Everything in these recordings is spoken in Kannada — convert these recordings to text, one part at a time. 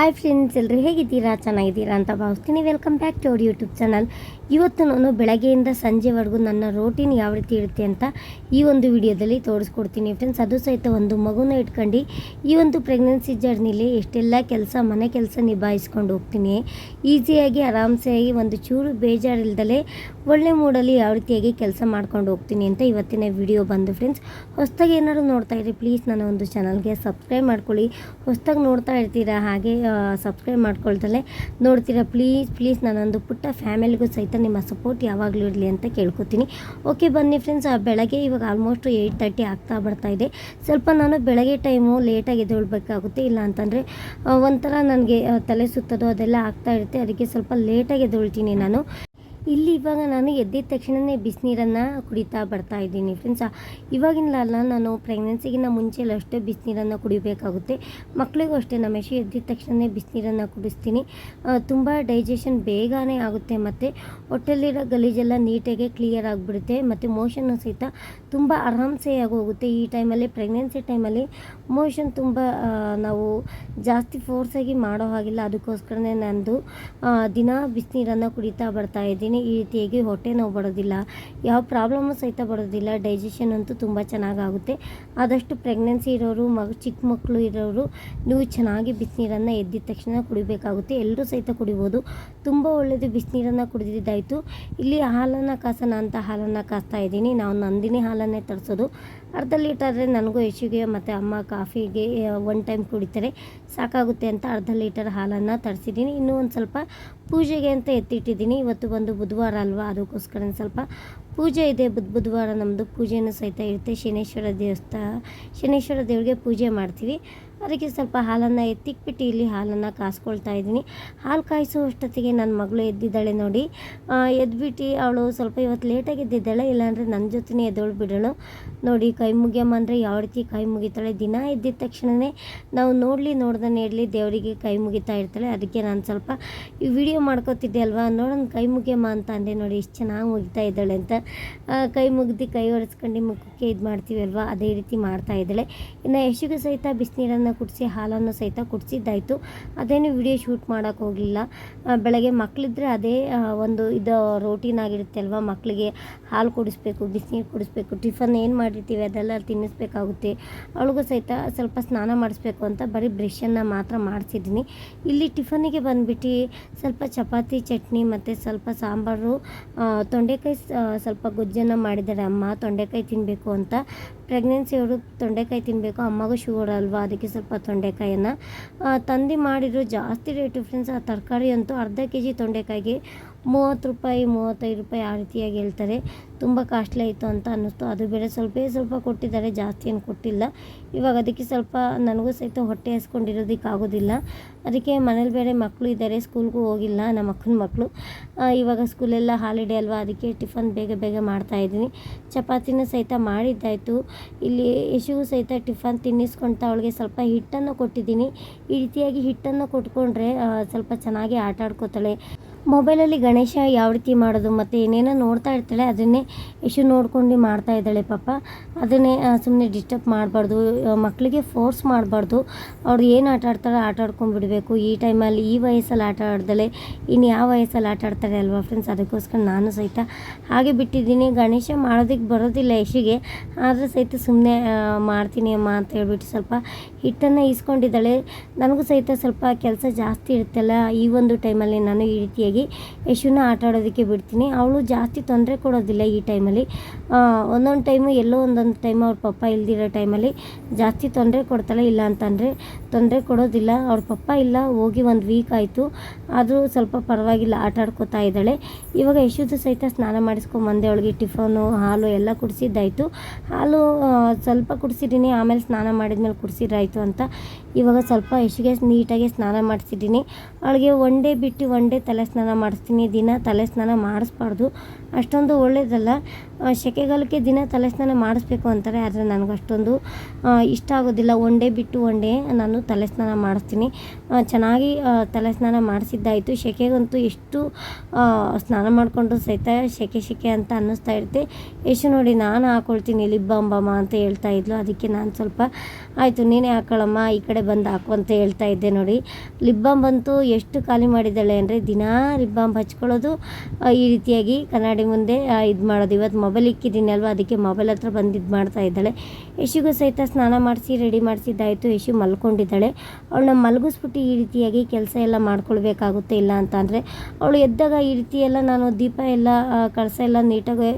ಹಾಯ್ ಫ್ರೆಂಡ್ಸ್ ಎಲ್ಲರೂ ಹೇಗಿದ್ದೀರಾ? ಚೆನ್ನಾಗಿದ್ದೀರಾ ಅಂತ ಭಾವಿಸ್ತೀನಿ. Welcome back to our YouTube channel ಇವತ್ತು ನಾನು ಬೆಳಗ್ಗೆಯಿಂದ ಸಂಜೆವರೆಗೂ ನನ್ನ ರೋಟೀನ್ ಯಾವ ರೀತಿ ಇರುತ್ತೆ ಅಂತ ಈ ಒಂದು ವಿಡಿಯೋದಲ್ಲಿ ತೋರಿಸ್ಕೊಡ್ತೀನಿ ಫ್ರೆಂಡ್ಸ್ ಅದು ಸಹಿತ ಒಂದು ಮಗುನ ಇಟ್ಕೊಂಡು ಈ ಒಂದು ಪ್ರೆಗ್ನೆನ್ಸಿ ಜರ್ನಿಲಿ ಎಷ್ಟೆಲ್ಲ ಕೆಲಸ, ಮನೆ ಕೆಲಸ ನಿಭಾಯಿಸ್ಕೊಂಡು ಹೋಗ್ತೀನಿ. ಈಸಿಯಾಗಿ ಆರಾಮ್ಸೆಯಾಗಿ ಒಂದು ಚೂರು ಬೇಜಾರಿಲ್ದಲೇ ಒಳ್ಳೆ ಮೂಡಲ್ಲಿ ಯಾವ ರೀತಿಯಾಗಿ ಕೆಲಸ ಮಾಡ್ಕೊಂಡು ಹೋಗ್ತೀನಿ ಅಂತ ಇವತ್ತಿನ ವಿಡಿಯೋ ಬಂದು ಫ್ರೆಂಡ್ಸ್ ಹೊಸ್ದಾಗಿ ಏನಾದ್ರು ನೋಡ್ತಾ ಇರಿ ಪ್ಲೀಸ್ ನನ್ನ ಒಂದು ಚಾನಲ್ಗೆ ಸಬ್ಸ್ಕ್ರೈಬ್ ಮಾಡ್ಕೊಳ್ಳಿ. ಹೊಸ್ದಾಗಿ ನೋಡ್ತಾ ಇರ್ತೀರಾ ಹಾಗೆ ಸಬ್ಸ್ಕ್ರೈಬ್ ಮಾಡ್ಕೊಳ್ದಲ್ಲೇ ನೋಡ್ತೀರಾ ಪ್ಲೀಸ್ ಪ್ಲೀಸ್ ನನ್ನೊಂದು ಪುಟ್ಟ ಫ್ಯಾಮಿಲಿಗೂ ಸಹಿತ ನಿಮ್ಮ ಸಪೋರ್ಟ್ ಯಾವಾಗಲೂ ಇರಲಿ ಅಂತ ಕೇಳ್ಕೊತೀನಿ. ಓಕೆ ಬನ್ನಿ ಫ್ರೆಂಡ್ಸ್ ಬೆಳಗ್ಗೆ ಇವಾಗ ಆಲ್ಮೋಸ್ಟ್ ಏಯ್ಟ್ ತರ್ಟಿ ಆಗ್ತಾ ಬರ್ತಾ ಇದೆ. ಸ್ವಲ್ಪ ನಾನು ಬೆಳಗ್ಗೆ ಟೈಮು ಲೇಟಾಗಿ ಎದ್ದೇಳ್ಬೇಕಾಗುತ್ತೆ. ಇಲ್ಲ ಅಂತಂದರೆ ಒಂಥರ ನನಗೆ ತಲೆ ಸುತ್ತೋದು ಅದೆಲ್ಲ ಆಗ್ತಾ ಇರುತ್ತೆ. ಅದಕ್ಕೆ ಸ್ವಲ್ಪ ಲೇಟಾಗಿ ಎದ್ದೇಳ್ತೀನಿ ನಾನು. ಇಲ್ಲಿ ಇವಾಗ ನಾನು ಎದ್ದಿದ ತಕ್ಷಣವೇ ಬಿಸಿನೀರನ್ನು ಕುಡಿತಾ ಬರ್ತಾ ಇದ್ದೀನಿ ಫ್ರೆಂಡ್ಸ್ ಇವಾಗಿನಲ್ಲ ನಾನು ಪ್ರೆಗ್ನೆನ್ಸಿಗಿನ್ನ ಮುಂಚೆಲ್ಲ ಅಷ್ಟೇ ಬಿಸಿನೀರನ್ನು ಕುಡಿಬೇಕಾಗುತ್ತೆ. ಮಕ್ಕಳಿಗೂ ಅಷ್ಟೇ, ನಮ್ಮ ಯಶು ಎದ್ದಿದ ತಕ್ಷಣವೇ ಬಿಸಿನೀರನ್ನು ಕುಡಿಸ್ತೀನಿ. ತುಂಬ ಡೈಜೆಷನ್ ಬೇಗನೆ ಆಗುತ್ತೆ ಮತ್ತು ಹೊಟ್ಟೆಲಿರೋ ಗಲೀಜೆಲ್ಲ ನೀಟಾಗಿ ಕ್ಲಿಯರ್ ಆಗಿಬಿಡುತ್ತೆ, ಮತ್ತು ಮೋಷನ್ನು ಸಹಿತ ತುಂಬ ಆರಾಮ್ಸೆಯಾಗಿ ಹೋಗುತ್ತೆ ಈ ಟೈಮಲ್ಲಿ ಪ್ರೆಗ್ನೆನ್ಸಿ ಟೈಮಲ್ಲಿ. ಮೋಷನ್ ತುಂಬ ನಾವು ಜಾಸ್ತಿ ಫೋರ್ಸಾಗಿ ಮಾಡೋ ಹಾಗಿಲ್ಲ. ಅದಕ್ಕೋಸ್ಕರನೇ ನಂದು ದಿನ ಬಿಸಿನೀರನ್ನು ಕುಡಿತಾ ಬರ್ತಾ ಇದ್ದೀನಿ. ಈ ರೀತಿಯಾಗಿ ಹೊಟ್ಟೆ ನೋವು ಬರೋದಿಲ್ಲ. ಯಾವ ಪ್ರಾಬ್ಲಮ್ಮು ಸಹಿತ ಬರೋದಿಲ್ಲ. ಡೈಜೆಷನ್ ಅಂತೂ ತುಂಬ ಚೆನ್ನಾಗಾಗುತ್ತೆ. ಆದಷ್ಟು ಪ್ರೆಗ್ನೆನ್ಸಿ ಇರೋರು ಮಗ ಚಿಕ್ಕ ಮಕ್ಕಳು ಇರೋರು, ನೀವು ಚೆನ್ನಾಗಿ ಬಿಸಿನೀರನ್ನು ಎದ್ದಿದ ತಕ್ಷಣ ಕುಡಿಬೇಕಾಗುತ್ತೆ. ಎಲ್ಲರೂ ಸಹಿತ ಕುಡಿಬೋದು. ತುಂಬ ಒಳ್ಳೆಯದು ಬಿಸಿನೀರನ್ನು ಕುಡಿದಿದ್ದಾಯಿತು. ಇಲ್ಲಿ ಹಾಲನ್ನು ಕಾಸೋಣ ಅಂತ ಹಾಲನ್ನು ಕಾಸ್ತಾ ಇದ್ದೀನಿ. ನಾವು ನಂದಿನಿ ಹಾಲನ್ನೇ ತರಿಸೋದು. ಅರ್ಧ ಲೀಟರ್ ನನಗೂ ಯಶುಗೆ ಮತ್ತು ಅಮ್ಮ ಕಾಫಿಗೆ ಒನ್ ಟೈಮ್ ಕುಡಿತಾರೆ. ಸಾಕಾಗುತ್ತೆ ಅಂತ ಅರ್ಧ ಲೀಟರ್ ಹಾಲನ್ನು ತರಿಸಿದ್ದೀನಿ. ಇನ್ನೂ ಒಂದು ಸ್ವಲ್ಪ ಪೂಜೆಗೆ ಅಂತ ಎತ್ತಿಟ್ಟಿದ್ದೀನಿ. ಇವತ್ತು ಬಂದು ಬುಧವಾರ ಅಲ್ವಾ ಅದಕ್ಕೋಸ್ಕರ ಸ್ವಲ್ಪ ಪೂಜೆ ಇದೆ ಬುಧ ಬುಧವಾರ ನಮ್ಮದು ಪೂಜೆನೂ ಸಹಿತ ಇರುತ್ತೆ. ಶನೇಶ್ವರ ದೇವಸ್ಥಾನ ಶನೇಶ್ವರ ದೇವರಿಗೆ ಪೂಜೆ ಮಾಡ್ತೀವಿ. ಅದಕ್ಕೆ ಸ್ವಲ್ಪ ಹಾಲನ್ನು ಎತ್ತಿಕ್ಬಿಟ್ಟು ಇಲ್ಲಿ ಹಾಲನ್ನು ಕಾಸ್ಕೊಳ್ತಾ ಇದ್ದೀನಿ. ಹಾಲು ಕಾಯಿಸೋ ಅಷ್ಟೊತ್ತಿಗೆ ನನ್ನ ಮಗಳು ಎದ್ದಿದ್ದಾಳೆ ನೋಡಿ. ಎದ್ಬಿಟ್ಟು ಅವಳು ಸ್ವಲ್ಪ ಇವತ್ತು ಲೇಟಾಗಿ ಎದ್ದಿದ್ದಾಳೆ. ಇಲ್ಲಾಂದರೆ ನನ್ನ ಜೊತೆನೇ ಎದ್ದೋಳು ಬಿಡೋಣ ನೋಡಿ, ಕೈ ಮುಗಿಯಮ್ಮ ಅಂದರೆ ಯಾವ ರೀತಿ ಕೈ ಮುಗಿತಾಳೆ. ದಿನ ಎದ್ದಿದ ತಕ್ಷಣವೇ ನಾವು ನೋಡಲಿ ನೋಡ್ದೇ ಇರಲಿ ದೇವರಿಗೆ ಕೈ ಮುಗಿತಾ ಇರ್ತಾಳೆ. ಅದಕ್ಕೆ ನಾನು ಸ್ವಲ್ಪ ಈ ವಿಡಿಯೋ ಮಾಡ್ಕೋತಿದ್ದೆ ಅಲ್ವಾ? ನೋಡೋಣ ಕೈ ಮುಗಿಯಮ್ಮ ಅಂತ ಅಂದೆ. ನೋಡಿ ಎಷ್ಟು ಚೆನ್ನಾಗಿ ಮುಗಿತಾ ಇದ್ದಾಳೆ ಅಂತ. ಕೈ ಮುಗ್ದು ಕೈ ಒರೆಸ್ಕೊಂಡು ಮುಖಕ್ಕೆ ಇದು ಮಾಡ್ತೀವಿ ಅಲ್ವಾ? ಅದೇ ರೀತಿ ಮಾಡ್ತಾ ಇದ್ದಾಳೆ. ಇನ್ನು ಯಶಿಗೂ ಸಹಿತ ಬಿಸಿನೀರನ್ನು ಕುಡಿಸಿ, ಹಾಲನ್ನು ಸಹಿತ ಕುಡಿಸಿದ್ದಾಯಿತು. ಅದೇನು ವಿಡಿಯೋ ಶೂಟ್ ಮಾಡೋಕ್ಕೆ ಹೋಗಲಿಲ್ಲ. ಬೆಳಗ್ಗೆ ಮಕ್ಕಳಿದ್ರೆ ಅದೇ ಒಂದು ಇದು ರೋಟೀನ್ ಆಗಿರುತ್ತೆ ಅಲ್ವಾ? ಮಕ್ಕಳಿಗೆ ಹಾಲು ಕುಡಿಸ್ಬೇಕು, ಬಿಸಿನೀರು ಕುಡಿಸ್ಬೇಕು ಟಿಫನ್ ಏನು ಮಾಡಿರ್ತೀವಿ ಅದೆಲ್ಲ ತಿನ್ನಿಸ್ಬೇಕಾಗುತ್ತೆ. ಅವಳಿಗೂ ಸಹಿತ ಸ್ವಲ್ಪ ಸ್ನಾನ ಮಾಡಿಸ್ಬೇಕು ಅಂತ ಬರೀ ಬ್ರಷನ್ನು ಮಾತ್ರ ಮಾಡಿಸಿದ್ದೀನಿ. ಇಲ್ಲಿ ಟಿಫನಿಗೆ ಬಂದುಬಿಟ್ಟು ಸ್ವಲ್ಪ ಚಪಾತಿ, ಚಟ್ನಿ ಮತ್ತು ಸ್ವಲ್ಪ ಸಾಂಬಾರು ತೊಂಡೆಕಾಯಿ ಸ್ವಲ್ಪ ಗೊಜ್ಜನ್ನು ಮಾಡಿದ್ದಾರೆ. ಅಮ್ಮ ತೊಂಡೆಕಾಯಿ ತಿನ್ನಬೇಕು ಅಂತ. ಪ್ರೆಗ್ನೆನ್ಸಿಯವರು ತೊಂಡೆಕಾಯಿ ತಿನ್ನಬೇಕು ಅಮ್ಮಗೂ ಶುಗರ್ ಅಲ್ವಾ? ಅದಕ್ಕೆ ಸ್ವಲ್ಪ ತೊಂಡೆಕಾಯನ್ನು. ತಂದು ಮಾಡಿರೋ ಜಾಸ್ತಿ ರೇಟು ಫ್ರೆಂಡ್ಸ್ ಆ ತರಕಾರಿ ಅಂತೂ ಅರ್ಧ ಕೆ ಜಿ ತೊಂಡೆಕಾಯಿಗೆ ಮೂವತ್ತು ರೂಪಾಯಿ, ಮೂವತ್ತೈದು ರೂಪಾಯಿ ಆ ರೀತಿಯಾಗಿ ಹೇಳ್ತಾರೆ. ತುಂಬ ಕಾಸ್ಟ್ಲಿ ಆಯಿತು ಅಂತ ಅನ್ನಿಸ್ತು. ಅದು ಬೇರೆ ಸ್ವಲ್ಪ ಸ್ವಲ್ಪ ಕೊಟ್ಟಿದ್ದಾರೆ, ಜಾಸ್ತಿ ಏನು ಕೊಟ್ಟಿಲ್ಲ. ಇವಾಗ ಅದಕ್ಕೆ ಸ್ವಲ್ಪ ನನಗೂ ಸಹಿತ ಹೊಟ್ಟೆ ಹಸ್ಕೊಂಡಿರೋದಕ್ಕೆ ಆಗೋದಿಲ್ಲ. ಅದಕ್ಕೆ ಮನೇಲಿ ಬೇರೆ ಮಕ್ಕಳು ಇದ್ದಾರೆ, ಸ್ಕೂಲ್ಗೂ ಹೋಗಿಲ್ಲ ನಮ್ಮ ಅಕ್ಕನ ಮಕ್ಕಳು. ಇವಾಗ ಸ್ಕೂಲೆಲ್ಲ ಹಾಲಿಡೇ ಅಲ್ವಾ, ಅದಕ್ಕೆ ಟಿಫನ್ ಬೇಗ ಬೇಗ ಮಾಡ್ತಾ ಇದ್ದೀನಿ. ಚಪಾತಿನ ಸಹಿತ ಮಾಡಿದ್ದಾಯಿತು. ಇಲ್ಲಿ ಯಶುಗೂ ಸಹಿತ ಟಿಫನ್ ತಿನ್ನಿಸ್ಕೊಳ್ತಾ ಅವಳಿಗೆ ಸ್ವಲ್ಪ ಹಿಟ್ಟನ್ನು ಕೊಟ್ಟಿದ್ದೀನಿ. ಈ ರೀತಿಯಾಗಿ ಹಿಟ್ಟನ್ನು ಕೊಟ್ಕೊಂಡ್ರೆ ಸ್ವಲ್ಪ ಚೆನ್ನಾಗಿ ಆಟ ಆಡ್ಕೋತಾಳೆ. ಮೊಬೈಲಲ್ಲಿ ಗಣೇಶ ಯಾವ ರೀತಿ ಮಾಡೋದು, ಮತ್ತು ಏನೇನೋ ನೋಡ್ತಾ ಇರ್ತಾಳೆ, ಅದನ್ನೇ ಯಶು ನೋಡ್ಕೊಂಡು ಮಾಡ್ತಾ ಇದ್ದಾಳೆ ಪಾಪ. ಅದನ್ನೇ ಸುಮ್ಮನೆ ಡಿಸ್ಟರ್ಬ್ ಮಾಡಬಾರ್ದು ಮಕ್ಕಳಿಗೆ ಫೋರ್ಸ್ ಮಾಡಬಾರ್ದು. ಅವ್ರು ಏನು ಆಟ ಆಡ್ತಾರೋ ಆಟ ಆಡ್ಕೊಂಡ್ಬಿಡ್ಬೇಕು ಈ ಟೈಮಲ್ಲಿ ಈ ವಯಸ್ಸಲ್ಲಿ ಆಟ ಆಡ್ದಲೆ ಇನ್ನು ಯಾವ ವಯಸ್ಸಲ್ಲಿ ಆಟ ಆಡ್ತಾರೆ ಅಲ್ವಾ ಫ್ರೆಂಡ್ಸ್ ಅದಕ್ಕೋಸ್ಕರ ನಾನು ಸಹಿತ ಹಾಗೆ ಬಿಟ್ಟಿದ್ದೀನಿ. ಗಣೇಶ ಮಾಡೋದಕ್ಕೆ ಬರೋದಿಲ್ಲ ಯಶಿಗೆ ಆದರೆ ಸಹಿತ ಸುಮ್ಮನೆ ಮಾಡ್ತೀನಿ ಅಮ್ಮ ಅಂತ ಹೇಳ್ಬಿಟ್ಟು ಸ್ವಲ್ಪ ಹಿಟ್ಟನ್ನು ಈಸ್ಕೊಂಡಿದ್ದಾಳೆ. ನನಗೂ ಸಹಿತ ಸ್ವಲ್ಪ ಕೆಲಸ ಜಾಸ್ತಿ ಇರುತ್ತಲ್ಲ, ಈ ಒಂದು ಟೈಮಲ್ಲಿ ನಾನು ಈ ರೀತಿಯಾಗಿ ಯಶುನ ಆಟ ಆಡೋದಕ್ಕೆ ಬಿಡ್ತೀನಿ. ಅವಳು ಜಾಸ್ತಿ ತೊಂದರೆ ಕೊಡೋದಿಲ್ಲ ಈ ಟೈಮಲ್ಲಿ. ಒಂದೊಂದು ಟೈಮು ಎಲ್ಲೋ ಒಂದೊಂದು ಟೈಮ್ ಅವ್ರ ಪಪ್ಪ ಇಲ್ದಿರೋ ಟೈಮಲ್ಲಿ ಜಾಸ್ತಿ ತೊಂದರೆ ಕೊಡ್ತಾಳೆ ಇಲ್ಲ ಅಂತಂದರೆ ತೊಂದರೆ ಕೊಡೋದಿಲ್ಲ. ಅವ್ರ ಪಪ್ಪ ಇಲ್ಲ, ಹೋಗಿ ಒಂದು ವೀಕ್ ಆಯಿತು. ಆದರೂ ಸ್ವಲ್ಪ ಪರವಾಗಿಲ್ಲ, ಆಟ ಆಡ್ಕೋತಾ ಇದ್ದಾಳೆ. ಇವಾಗ ಯಶುದು ಸಹಿತ ಸ್ನಾನ ಮಾಡಿಸ್ಕೊಂಬಂದೆ ಅವಳಿಗೆ ಟಿಫನು, ಹಾಲು ಎಲ್ಲ ಕುಡಿಸಿದ್ದಾಯಿತು. ಹಾಲು ಸ್ವಲ್ಪ ಕುಡಿಸಿದ್ದೀನಿ, ಆಮೇಲೆ ಸ್ನಾನ ಮಾಡಿದ್ಮೇಲೆ ಕುಡಿಸಿದ್ರಾಯ್ತು ಅಂತ ಇವಾಗ ಸ್ವಲ್ಪ ಯಶುಗೆ ನೀಟಾಗಿ ಸ್ನಾನ ಮಾಡಿಸಿದ್ದೀನಿ. ಅವಳಿಗೆ ಒನ್ ಡೇ ಬಿಟ್ಟು ಒನ್ ಡೇ ತಲೆ ಸ್ನಾನ ಮಾಡಿಸ್ತೀನಿ. ದಿನ ತಲೆ ಸ್ನಾನ ಮಾಡಿಸ್ಬಾರ್ದು. ಅಷ್ಟೊಂದು ಒಳ್ಳೆಯದಲ್ಲ ಸೆಕೆಗಾಲಕ್ಕೆ ದಿನ ತಲೆ ಸ್ನಾನ ಮಾಡಿಸ್ಬೇಕು ಅಂತಾರೆ, ಆದರೆ ನನಗೆ ಅಷ್ಟೊಂದು ಇಷ್ಟ ಆಗೋದಿಲ್ಲ. ಒನ್ ಡೇ ಬಿಟ್ಟು ಒನ್ ಡೇ ನಾನು ತಲೆ ಸ್ನಾನ ಮಾಡಿಸ್ತೀನಿ. ಚೆನ್ನಾಗಿ ತಲೆ ಸ್ನಾನ ಮಾಡಿಸಿದ್ದಾಯಿತು. ಸೆಕೆಗಂತೂ ಎಷ್ಟು ಸ್ನಾನ ಮಾಡಿಕೊಂಡು ಸಹಿತ ಸೆಕೆ ಸೆಕೆ ಅಂತ ಅನ್ನಿಸ್ತಾ ಇರುತ್ತೆ. ಎಷ್ಟು ನೋಡಿ ನಾನು ಹಾಕೊಳ್ತೀನಿ, ಲಿಪ್ ಬಾಂಬಮ್ಮ ಅಂತ ಹೇಳ್ತಾ ಇದ್ಲು. ಅದಕ್ಕೆ ನಾನು ಸ್ವಲ್ಪ ಆಯಿತು, ನೀನೇ ಹಾಕೊಳ್ಳಮ್ಮ ಈ ಕಡೆ ಬಂದು ಹಾಕು ಅಂತ ಹೇಳ್ತಾ ಇದ್ದೆ ನೋಡಿ. ಲಿಪ್ ಬಾಮ್ ಬಂತು ಎಷ್ಟು ಖಾಲಿ ಮಾಡಿದ್ದಾಳೆ ಅಂದರೆ ದಿನಾ ಲಿಪ್ ಬಾಮ್ ಹಚ್ಕೊಳ್ಳೋದು ಈ ರೀತಿಯಾಗಿ ಕನ್ನಡಿ ಮುಂದೆ ಇದು ಮಾಡೋದು. ಇವತ್ತು ಮೊಬೈಲ್ ಇಕ್ಕಿದ್ದೀನಿ ಅಲ್ವಾ ಅದಕ್ಕೆ ಮೊಬೈಲ್ ಹತ್ರ ಬಂದು ಇದು ಮಾಡ್ತಾ ಇದ್ದಾಳೆ. ಯಶಿಗೂ ಸಹಿತ ಸ್ನಾನ ಮಾಡಿಸಿ, ರೆಡಿ ಮಾಡಿಸಿದ್ದಾಯಿತು. ಯಶು ಮಲ್ಕೊಂಡಿದ್ದಾಳೆ. ಅವಳನ್ನ ಮಲಗಿಸ್ಬಿಟ್ಟು ಈ ರೀತಿಯಾಗಿ ಕೆಲಸ ಎಲ್ಲ ಮಾಡ್ಕೊಳ್ಬೇಕಾಗುತ್ತೆ ಇಲ್ಲ ಅಂತ ಅಂದರೆ, ಅವಳು ಎದ್ದಾಗ ಈ ರೀತಿ ಎಲ್ಲ ನಾನು ದೀಪ ಎಲ್ಲ ಕಳಸ ಎಲ್ಲ ನೀಟಾಗಿ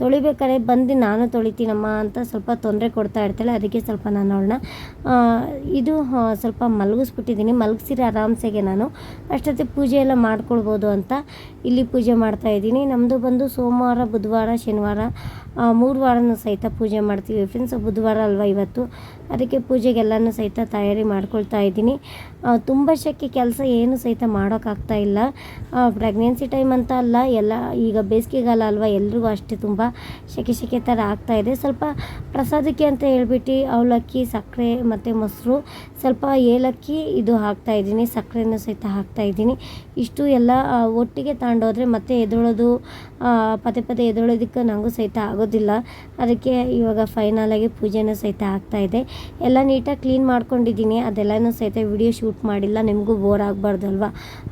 ತೊಳಿಬೇಕಾದ್ರೆ ಬಂದು ನಾನು ತೊಳಿತೀನಮ್ಮ ಅಂತ ಸ್ವಲ್ಪ ತೊಂದರೆ ಕೊಡ್ತಾ ಇರ್ತಾಳೆ ಅದಕ್ಕೆ ಸ್ವಲ್ಪ ನಾನು ಅವಳನ್ನ ಇದು ಸ್ವಲ್ಪ ಮಲಗಿಸ್ಬಿಟ್ಟಿದ್ದೀನಿ. ಮಲಗಿಸಿದ್ರೆ ಆರಾಮ್ಸೆಗೆ ನಾನು. ಅಷ್ಟೊತ್ತಿಗೆ ಪೂಜೆ ಎಲ್ಲ ಮಾಡ್ಕೊಳ್ಬೋದು ಅಂತ ಇಲ್ಲಿ ಪೂಜೆ ಮಾಡ್ತಾ ಇದ್ದೀನಿ. ನಮ್ಮದು ಬಂದು ಸೋಮವಾರ, ಬುಧವಾರ, ಶನಿವಾರ ಮೂರು ವಾರನೂ ಸಹಿತ ಪೂಜೆ ಮಾಡ್ತೀವಿ ಫ್ರೆಂಡ್ಸ್ ಬುಧವಾರ ಅಲ್ವಾ ಇವತ್ತು? ಅದಕ್ಕೆ ಪೂಜೆಗೆಲ್ಲನೂ ಸಹಿತ ತಯಾರಿ ಮಾಡ್ಕೊಳ್ತಾ ಇದ್ದೀನಿ. ತುಂಬ ಶಕ್ಕೆ ಕೆಲಸ ಏನು ಸಹಿತ ಮಾಡೋಕ್ಕಾಗ್ತಾ ಇಲ್ಲ. ಪ್ರೆಗ್ನೆನ್ಸಿ ಟೈಮ್ ಅಂತ ಅಲ್ಲ, ಎಲ್ಲ ಈಗ ಬೇಸಿಗೆಗಾಲ ಅಲ್ವಾ, ಎಲ್ರಿಗೂ ಅಷ್ಟೇ ತುಂಬ ಶೆಕೆ ಶೆಕೆ ಥರ ಆಗ್ತಾಯಿದೆ ಸ್ವಲ್ಪ ಪ್ರಸಾದಕ್ಕೆ ಅಂತ ಹೇಳ್ಬಿಟ್ಟು ಅವಲಕ್ಕಿ, ಸಕ್ಕರೆ ಮತ್ತು ಮೊಸರು, ಸ್ವಲ್ಪ ಏಲಕ್ಕಿ ಇದು ಹಾಕ್ತಾ ಇದ್ದೀನಿ. ಸಕ್ಕರೆನೂ ಸಹಿತ ಹಾಕ್ತಾ ಇದ್ದೀನಿ. ಇಷ್ಟು ಎಲ್ಲ ಒಟ್ಟಿಗೆ ತಗೊಂಡೋದ್ರೆ ಮತ್ತೆ ಎದುಳೋದು ಪದೇ ಪದೇ ಎದುಳೋದಕ್ಕೆ ನನಗೂ ಸಹಿತ ಆಗೋದಿಲ್ಲ. ಅದಕ್ಕೆ ಇವಾಗ ಫೈನಲಾಗಿ ಪೂಜೆನೂ ಸಹಿತ ಆಗ್ತಾಯಿದೆ ಎಲ್ಲ ನೀಟಾಗಿ ಕ್ಲೀನ್ ಮಾಡ್ಕೊಂಡಿದ್ದೀನಿ. ಅದೆಲ್ಲನೂ ಸಹಿತ ವಿಡಿಯೋ ಶೂಟ್ ಮಾಡಿಲ್ಲ. ನಿಮಗೂ ಬೋರ್ ಆಗಬಾರ್ದಲ್ವ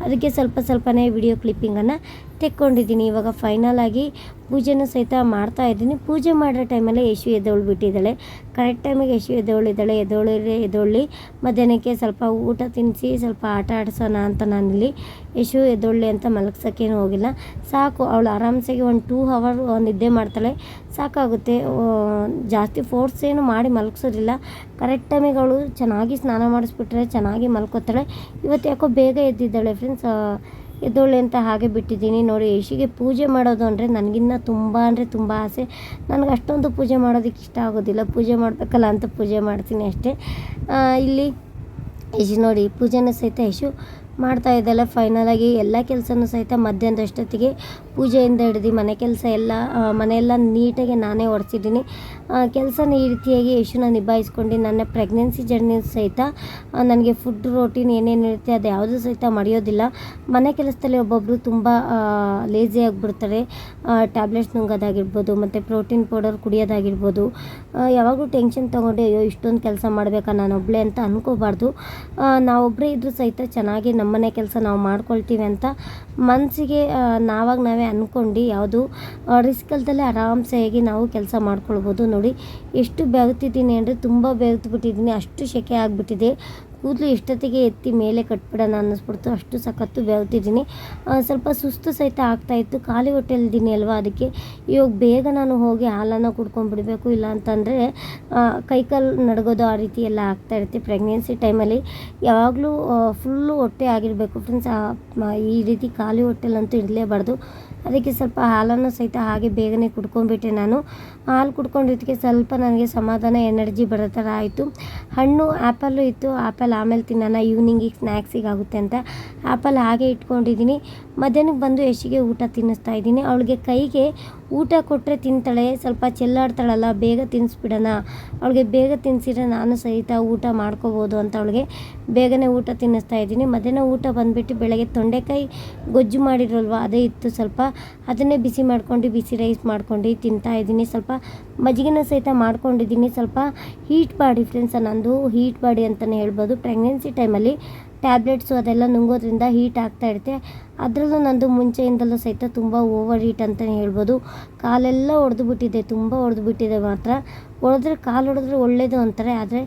ಅದಕ್ಕೆ ಸ್ವಲ್ಪ ಸ್ವಲ್ಪನೇ ವಿಡಿಯೋ ಕ್ಲಿಪ್ಪಿಂಗನ್ನು ತೆಕ್ಕೊಂಡಿದ್ದೀನಿ. ಇವಾಗ ಫೈನಲ್ ಆಗಿ ಪೂಜೆನೂ ಸಹಿತ ಮಾಡ್ತಾ ಇದ್ದೀನಿ. ಪೂಜೆ ಮಾಡೋ ಟೈಮಲ್ಲೇ ಯಶು ಎದ್ದೋಳು ಬಿಟ್ಟಿದ್ದಾಳೆ. ಕರೆಕ್ಟ್ ಟೈಮಿಗೆ ಯಶು ಎದ್ದೋಳಿದ್ದಾಳೆ ಎದ್ದೋಳಿದ್ರೆ ಎದ್ದೊಳ್ಳಿ. ಮಧ್ಯಾಹ್ನಕ್ಕೆ ಸ್ವಲ್ಪ ಊಟ ತಿನ್ನಿಸಿ ಸ್ವಲ್ಪ ಆಟ ಆಡಿಸೋಣ ಅಂತ ನಾನಿಲ್ಲಿ. ಯಶು ಎದ್ದೊಳ್ಳಿ ಅಂತ ಮಲಗ್ಸೋಕ್ಕೇನು ಹೋಗಿಲ್ಲ. ಸಾಕು, ಅವಳು ಆರಾಮ್ಸಾಗಿ ಒಂದು ಟೂ ಅವರ್ ನಿದ್ದೆ ಮಾಡ್ತಾಳೆ. ಸಾಕಾಗುತ್ತೆ. ಜಾಸ್ತಿ ಫೋರ್ಸ್ ಏನು ಮಾಡಿ ಮಲಗಿಸೋದಿಲ್ಲ. ಕರೆಕ್ಟ್ ಟೈಮಿಗೆ ಅವಳು ಚೆನ್ನಾಗಿ ಸ್ನಾನ ಮಾಡಿಸ್ಬಿಟ್ರೆ ಚೆನ್ನಾಗಿ ಮಲ್ಕೋತಾಳೆ. ಇವತ್ತು ಯಾಕೋ ಬೇಗ ಎದ್ದಿದ್ದಾಳೆ ಫ್ರೆಂಡ್ಸ್ ಎದ್ದೊಳ್ಳೆ ಅಂತ ಹಾಗೆ ಬಿಟ್ಟಿದ್ದೀನಿ. ನೋಡಿ ಯಶಿಗೆ ಪೂಜೆ ಮಾಡೋದು ಅಂದರೆ ನನಗಿನ್ನ ತುಂಬ ಅಂದರೆ ತುಂಬ ಆಸೆ. ನನಗೆ ಅಷ್ಟೊಂದು ಪೂಜೆ ಮಾಡೋದಕ್ಕೆ ಇಷ್ಟ ಆಗೋದಿಲ್ಲ. ಪೂಜೆ ಮಾಡಬೇಕಲ್ಲ ಅಂತ ಪೂಜೆ ಮಾಡ್ತೀನಿ ಅಷ್ಟೇ. ಇಲ್ಲಿ ಯಶು ನೋಡಿ, ಪೂಜೆನ ಸಹಿತ ಯಶು ಮಾಡ್ತಾ ಇದ್ದಲ್ಲ ಫೈನಲಾಗಿ ಎಲ್ಲ ಕೆಲಸನೂ ಸಹಿತ ಮಧ್ಯಾಹ್ನದಷ್ಟೊತ್ತಿಗೆ ಪೂಜೆಯಿಂದ ಹಿಡಿದು ಮನೆ ಕೆಲಸ ಎಲ್ಲ ಮನೆಯೆಲ್ಲ ನೀಟಾಗಿ ನಾನೇ ಒರೆಸಿದ್ದೀನಿ. ಕೆಲಸನ ಈ ರೀತಿಯಾಗಿ ಯಶುನ ನಿಭಾಯಿಸ್ಕೊಂಡು ನನ್ನ ಪ್ರೆಗ್ನೆನ್ಸಿ ಜರ್ನಿ ಸಹಿತ ನನಗೆ ಫುಡ್ ರೋಟೀನ್ ಏನೇನು ಇರುತ್ತೆ ಅದು ಯಾವುದೂ ಸಹಿತ ಮಡಿಯೋದಿಲ್ಲ ಮನೆ ಕೆಲಸದಲ್ಲಿ ಒಬ್ಬೊಬ್ಬರು ತುಂಬ ಲೇಜಿ ಆಗಿಬಿಡ್ತಾರೆ. ಟ್ಯಾಬ್ಲೆಟ್ಸ್ ನುಂಗೋದಾಗಿರ್ಬೋದು, ಮತ್ತು ಪ್ರೋಟೀನ್ ಪೌಡರ್ ಕುಡಿಯೋದಾಗಿರ್ಬೋದು. ಯಾವಾಗಲೂ ಟೆನ್ಷನ್ ತೊಗೊಂಡು, ಅಯ್ಯೋ, ಇಷ್ಟೊಂದು ಕೆಲಸ ಮಾಡಬೇಕಾ? ನಾನು ಒಬ್ಬಳೇ ಅಂತ ಅನ್ಕೋಬಾರ್ದು. ನಾವೊಬ್ಬರೇ ಇದ್ದರೂ ಸಹಿತ ಚೆನ್ನಾಗಿ ನಮ್ಮನೆ ಕೆಲಸ ನಾವು ಮಾಡ್ಕೊಳ್ತೀವಿ ಅಂತ ಮನಸ್ಸಿಗೆ ನಾವಾಗ ನಾವೇ ಅಂದ್ಕೊಂಡು ಯಾವುದು ರಿಸ್ಕ್ ಅಲ್ದಲ್ಲೇ ಆರಾಮ್ಸೆಯಾಗಿ ನಾವು ಕೆಲಸ ಮಾಡ್ಕೊಳ್ಬೋದು ನೋಡಿ. ಎಷ್ಟು ಬೆವ್ತಿದ್ದೀನಿ ಅಂದರೆ ತುಂಬ ಬೆವ್ತು ಬಿಟ್ಟಿದ್ದೀನಿ ಅಷ್ಟು ಸೆಕೆ ಆಗಿಬಿಟ್ಟಿದೆ. ಕೂದಲು ಎಷ್ಟೊತ್ತಿಗೆ ಎತ್ತಿ ಮೇಲೆ ಕಟ್ಬಿಡೋಣ ಅನ್ನಿಸ್ಬಿಡ್ತು. ಅಷ್ಟು ಸಖತ್ತು ಬೆವ್ತಿದ್ದೀನಿ. ಸ್ವಲ್ಪ ಸುಸ್ತು ಸಹಿತ ಆಗ್ತಾಯಿತ್ತು ಖಾಲಿ ಹೊಟ್ಟೆಲ್ದೀನಿ ಅಲ್ವಾ ಅದಕ್ಕೆ. ಇವಾಗ ಬೇಗ ನಾನು ಹೋಗಿ ಹಾಲನ್ನು ಕುಡ್ಕೊಂಡ್ಬಿಡ್ಬೇಕು. ಇಲ್ಲ ಅಂತಂದರೆ ಕೈಕಾಲು ನಡ್ಗೋದು ಆ ರೀತಿ ಎಲ್ಲ ಆಗ್ತಾ ಇರುತ್ತೆ ಪ್ರೆಗ್ನೆನ್ಸಿ ಟೈಮಲ್ಲಿ. ಯಾವಾಗಲೂ ಫುಲ್ಲು ಹೊಟ್ಟೆ ಆಗಿರಬೇಕು ಫ್ರೆಂಡ್ಸ್. ಈ ರೀತಿ ಖಾಲಿ ಹೊಟ್ಟೆಲಂತೂ ಇರಲೇಬಾರ್ದು. ಅದಕ್ಕೆ ಸ್ವಲ್ಪ ಹಾಲನ್ನು ಸಹಿತ ಹಾಗೆ ಬೇಗನೆ ಕುಡ್ಕೊಂಡ್ಬಿಟ್ಟೆ ನಾನು. ಹಾಲು ಕುಡ್ಕೊಂಡಿದ್ದಕ್ಕೆ ಸ್ವಲ್ಪ ನನಗೆ ಸಮಾಧಾನ, ಎನರ್ಜಿ ಬರೋ ಥರ ಆಯಿತು. ಹಣ್ಣು ಆ್ಯಪಲ್ಲು ಇತ್ತು. ಆ್ಯಪಲ್ ಆಮೇಲೆ ತಿನ್ನೋಣ ಈವ್ನಿಂಗಿಗೆ ಸ್ನ್ಯಾಕ್ಸಿಗೆ ಆಗುತ್ತೆ ಅಂತ ಆ್ಯಪಲ್ ಹಾಗೆ ಇಟ್ಕೊಂಡಿದ್ದೀನಿ. ಮಧ್ಯಾಹ್ನಕ್ಕೆ ಬಂದು ಯಶಿಗೆ ಊಟ ತಿನ್ನಿಸ್ತಾ ಇದ್ದೀನಿ. ಅವಳಿಗೆ ಕೈಗೆ ಊಟ ಕೊಟ್ಟರೆ ತಿಂತಾಳೆ, ಸ್ವಲ್ಪ ಚೆಲ್ಲಾಡ್ತಾಳಲ್ಲ, ಬೇಗ ತಿನ್ನಿಸ್ಬಿಡೋಣ ಅವಳಿಗೆ ಬೇಗ ತಿನ್ನಿಸಿದ್ರೆ ನಾನು ಸಹಿತ ಊಟ ಮಾಡ್ಕೋಬೋದು ಅಂತ ಅವಳಿಗೆ ಬೇಗನೆ ಊಟ ತಿನ್ನಿಸ್ತಾ ಇದ್ದೀನಿ. ಮಧ್ಯಾಹ್ನ ಊಟ ಬಂದುಬಿಟ್ಟು ಬೆಳಗ್ಗೆ ತೊಂಡೆಕಾಯಿ ಗೊಜ್ಜು ಮಾಡಿರೋಲ್ವ ಅದೇ ಇತ್ತು ಸ್ವಲ್ಪ. ಅದನ್ನೇ ಬಿಸಿ ಮಾಡ್ಕೊಂಡು, ಬಿಸಿ ರೈಸ್ ಮಾಡ್ಕೊಂಡು ತಿಂತಾ ಇದ್ದೀನಿ. ಸ್ವಲ್ಪ ಮಜ್ಜಿಗೆನ ಸಹಿತ ಮಾಡ್ಕೊಂಡಿದ್ದೀನಿ. ಸ್ವಲ್ಪ ಹೀಟ್ ಬಾಡಿ ಫ್ರೆಂಡ್ಸ್ ನಂದು ಹೀಟ್ ಬಾಡಿ ಅಂತಲೇ ಹೇಳ್ಬೋದು. ಪ್ರೆಗ್ನೆನ್ಸಿ ಟೈಮಲ್ಲಿ ಟ್ಯಾಬ್ಲೆಟ್ಸು ಅದೆಲ್ಲ ನುಂಗೋದ್ರಿಂದ ಹೀಟ್ ಆಗ್ತಾ ಇರುತ್ತೆ. ಅದರಲ್ಲೂ ನಂದು ಮುಂಚೆಯಿಂದಲೂ ಸಹಿತ ತುಂಬ ಓವರ್ ಹೀಟ್ ಅಂತಲೇ ಹೇಳ್ಬೋದು. ಕಾಲೆಲ್ಲ ಒಡೆದು ಬಿಟ್ಟಿದೆ ತುಂಬ ಒಡೆದು ಬಿಟ್ಟಿದೆ ಮಾತ್ರ. ಒಡೆದ್ರೆ ಕಾಲು ಹೊಡೆದ್ರೆ ಒಳ್ಳೆಯದು ಅಂತಾರೆ, ಆದರೆ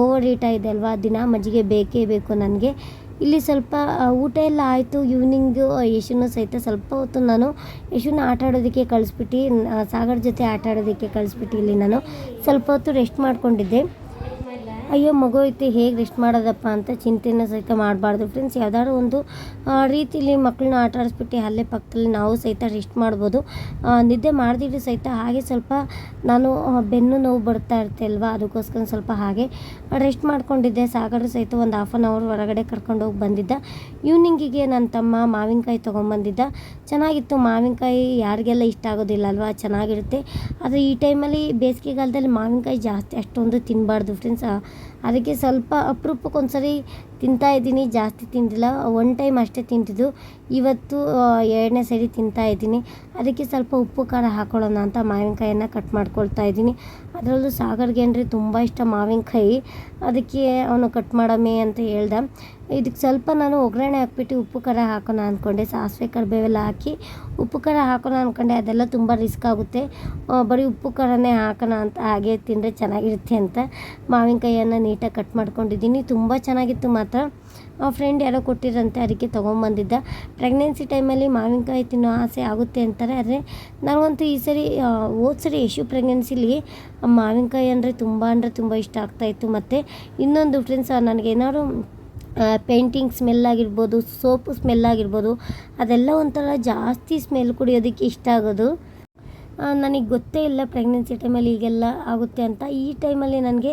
ಓವರ್ ಹೀಟ್ ಆಗಿದೆ ಅಲ್ವಾ? ದಿನ ಮಜ್ಜಿಗೆ ಬೇಕೇ ಬೇಕು ನನಗೆ. ಇಲ್ಲಿ ಸ್ವಲ್ಪ ಊಟ ಎಲ್ಲ ಆಯಿತು ಈವ್ನಿಂಗು ಯಶುನ ಸಹಿತ ಸ್ವಲ್ಪ ಹೊತ್ತು ನಾನು ಯಶುನ ಆಟ ಆಡೋದಕ್ಕೆ ಕಳಿಸ್ಬಿಟ್ಟು ಸಾಗರ್ ಜೊತೆ ಆಟ ಆಡೋದಕ್ಕೆ ಕಳಿಸ್ಬಿಟ್ಟು ಇಲ್ಲಿ ನಾನು ಸ್ವಲ್ಪ ಹೊತ್ತು ರೆಸ್ಟ್ ಮಾಡ್ಕೊಂಡಿದ್ದೆ. ಅಯ್ಯೋ ಮಗು ಐತಿ, ಹೇಗೆ ರೆಸ್ಟ್ ಮಾಡೋದಪ್ಪ ಅಂತ ಚಿಂತೆನ ಸಹಿತ ಮಾಡಬಾರ್ದು ಫ್ರೆಂಡ್ಸ್ ಯಾವ್ದಾದ್ರು ಒಂದು ರೀತಿಲಿ ಮಕ್ಕಳನ್ನ ಆಟ ಆಡಿಸ್ಬಿಟ್ಟು ಅಲ್ಲೇ ಪಕ್ಕದಲ್ಲಿ ನಾವು ಸಹಿತ ರೆಸ್ಟ್ ಮಾಡ್ಬೋದು. ನಿದ್ದೆ ಮಾಡಿದ್ರು ಸಹಿತ ಹಾಗೆ ಸ್ವಲ್ಪ ನಾನು ಬೆನ್ನು ನೋವು ಬರ್ತಾ ಇರ್ತೆ ಅಲ್ವಾ? ಅದಕ್ಕೋಸ್ಕರ ಸ್ವಲ್ಪ ಹಾಗೆ ರೆಸ್ಟ್ ಮಾಡ್ಕೊಂಡಿದ್ದೆ. ಸಾಗರ ಸಹಿತ ಒಂದು ಹಾಫ್ ಆನ್ ಅವರ್ ಹೊರಗಡೆ ಕರ್ಕೊಂಡು ಹೋಗಿ ಬಂದಿದ್ದ. ಈವ್ನಿಂಗಿಗೆ ನನ್ನ ತಮ್ಮ ಮಾವಿನಕಾಯಿ ತೊಗೊಂಬಂದಿದ್ದ. ಚೆನ್ನಾಗಿತ್ತು. ಮಾವಿನಕಾಯಿ ಯಾರಿಗೆಲ್ಲ ಇಷ್ಟ ಆಗೋದಿಲ್ಲ ಅಲ್ವಾ? ಚೆನ್ನಾಗಿರುತ್ತೆ. ಆದರೆ ಈ ಟೈಮಲ್ಲಿ ಬೇಸಿಗೆಗಾಲದಲ್ಲಿ ಮಾವಿನಕಾಯಿ ಜಾಸ್ತಿ ಅಷ್ಟೊಂದು ತಿನ್ನಬಾರ್ದು ಫ್ರೆಂಡ್ಸ್ ಅದಕ್ಕೆ ಸ್ವಲ್ಪ ಅಪರೂಪಕ್ಕೊಂದ್ಸರಿ ತಿಂತಾ ಇದ್ದೀನಿ. ಜಾಸ್ತಿ ತಿಂದಿಲ್ಲ. ಒನ್ ಟೈಮ್ ಅಷ್ಟೇ ತಿಂತಿದ್ದು ಇವತ್ತು ಎರಡನೇ ಸರಿ ತಿಂತಾ ಇದ್ದೀನಿ. ಅದಕ್ಕೆ ಸ್ವಲ್ಪ ಉಪ್ಪು, ಖಾರ ಹಾಕೊಳ್ಳೋಣ ಅಂತ ಮಾವಿನಕಾಯನ್ನು ಕಟ್ ಮಾಡ್ಕೊಳ್ತಾ ಇದ್ದೀನಿ. ಅದರಲ್ಲೂ ಸಾಗರ್ಗೆ ಅಂದರೆ ತುಂಬ ಇಷ್ಟ ಮಾವಿನಕಾಯಿ. ಅದಕ್ಕೆ ಅವನು ಕಟ್ ಮಾಡಮೇ ಅಂತ ಹೇಳ್ದೆ. ಇದಕ್ಕೆ ಸ್ವಲ್ಪ ನಾನು ಒಗ್ಗರಣೆ ಹಾಕ್ಬಿಟ್ಟು ಉಪ್ಪು, ಖಾರ ಹಾಕೋಣ ಅಂದ್ಕೊಂಡೆ ಸಾಸಿವೆ, ಕರಿಬೇವೆಲ್ಲ ಹಾಕಿ ಉಪ್ಪು, ಖಾರ ಹಾಕೋಣ ಅಂದ್ಕೊಂಡೆ ಅದೆಲ್ಲ ತುಂಬ ರಿಸ್ಕ್ ಆಗುತ್ತೆ. ಬರೀ ಉಪ್ಪು, ಖಾರನೇ ಹಾಕೋಣ ಅಂತ ಹಾಗೆ ತಿಂದರೆ ಚೆನ್ನಾಗಿರುತ್ತೆ ಅಂತ ಮಾವಿನಕಾಯಿಯನ್ನು ನೀಟಾಗಿ ಕಟ್ ಮಾಡ್ಕೊಂಡಿದ್ದೀನಿ. ತುಂಬ ಚೆನ್ನಾಗಿತ್ತು ಮಾತ್ರ. ಫ್ರೆಂಡ್ ಯಾರೋ ಕೊಟ್ಟಿರಂತೆ ಅದಕ್ಕೆ ತೊಗೊಂಬಂದಿದ್ದ. ಪ್ರೆಗ್ನೆನ್ಸಿ ಟೈಮಲ್ಲಿ ಮಾವಿನಕಾಯಿ ತಿನ್ನೋ ಆಸೆ ಆಗುತ್ತೆ ಅಂತಾರೆ. ಆದರೆ ನನಗಂತೂ ಈ ಸರಿ ಹೋದ ಸರಿ ಯಶು ಪ್ರೆಗ್ನೆನ್ಸಿಲಿ ಮಾವಿನಕಾಯಿ ಅಂದರೆ ತುಂಬ ಅಂದರೆ ತುಂಬ ಇಷ್ಟ ಆಗ್ತಾಯಿತ್ತು ಮತ್ತು ಇನ್ನೊಂದು ಫ್ರೆಂಡ್ಸ್ ನನಗೇನಾದ್ರು ಪೇಂಟಿಂಗ್ ಸ್ಮೆಲ್ ಆಗಿರ್ಬೋದು ಸೋಪು ಸ್ಮೆಲ್ ಆಗಿರ್ಬೋದು, ಅದೆಲ್ಲ ಒಂಥರ ಜಾಸ್ತಿ ಸ್ಮೆಲ್ ಕುಡಿಯೋದಕ್ಕೆ ಇಷ್ಟ ಆಗೋದು. ನನಗೆ ಗೊತ್ತೇ ಇಲ್ಲ ಪ್ರೆಗ್ನೆನ್ಸಿ ಟೈಮಲ್ಲಿ ಹೀಗೆಲ್ಲ ಆಗುತ್ತೆ ಅಂತ. ಈ ಟೈಮಲ್ಲಿ ನನಗೆ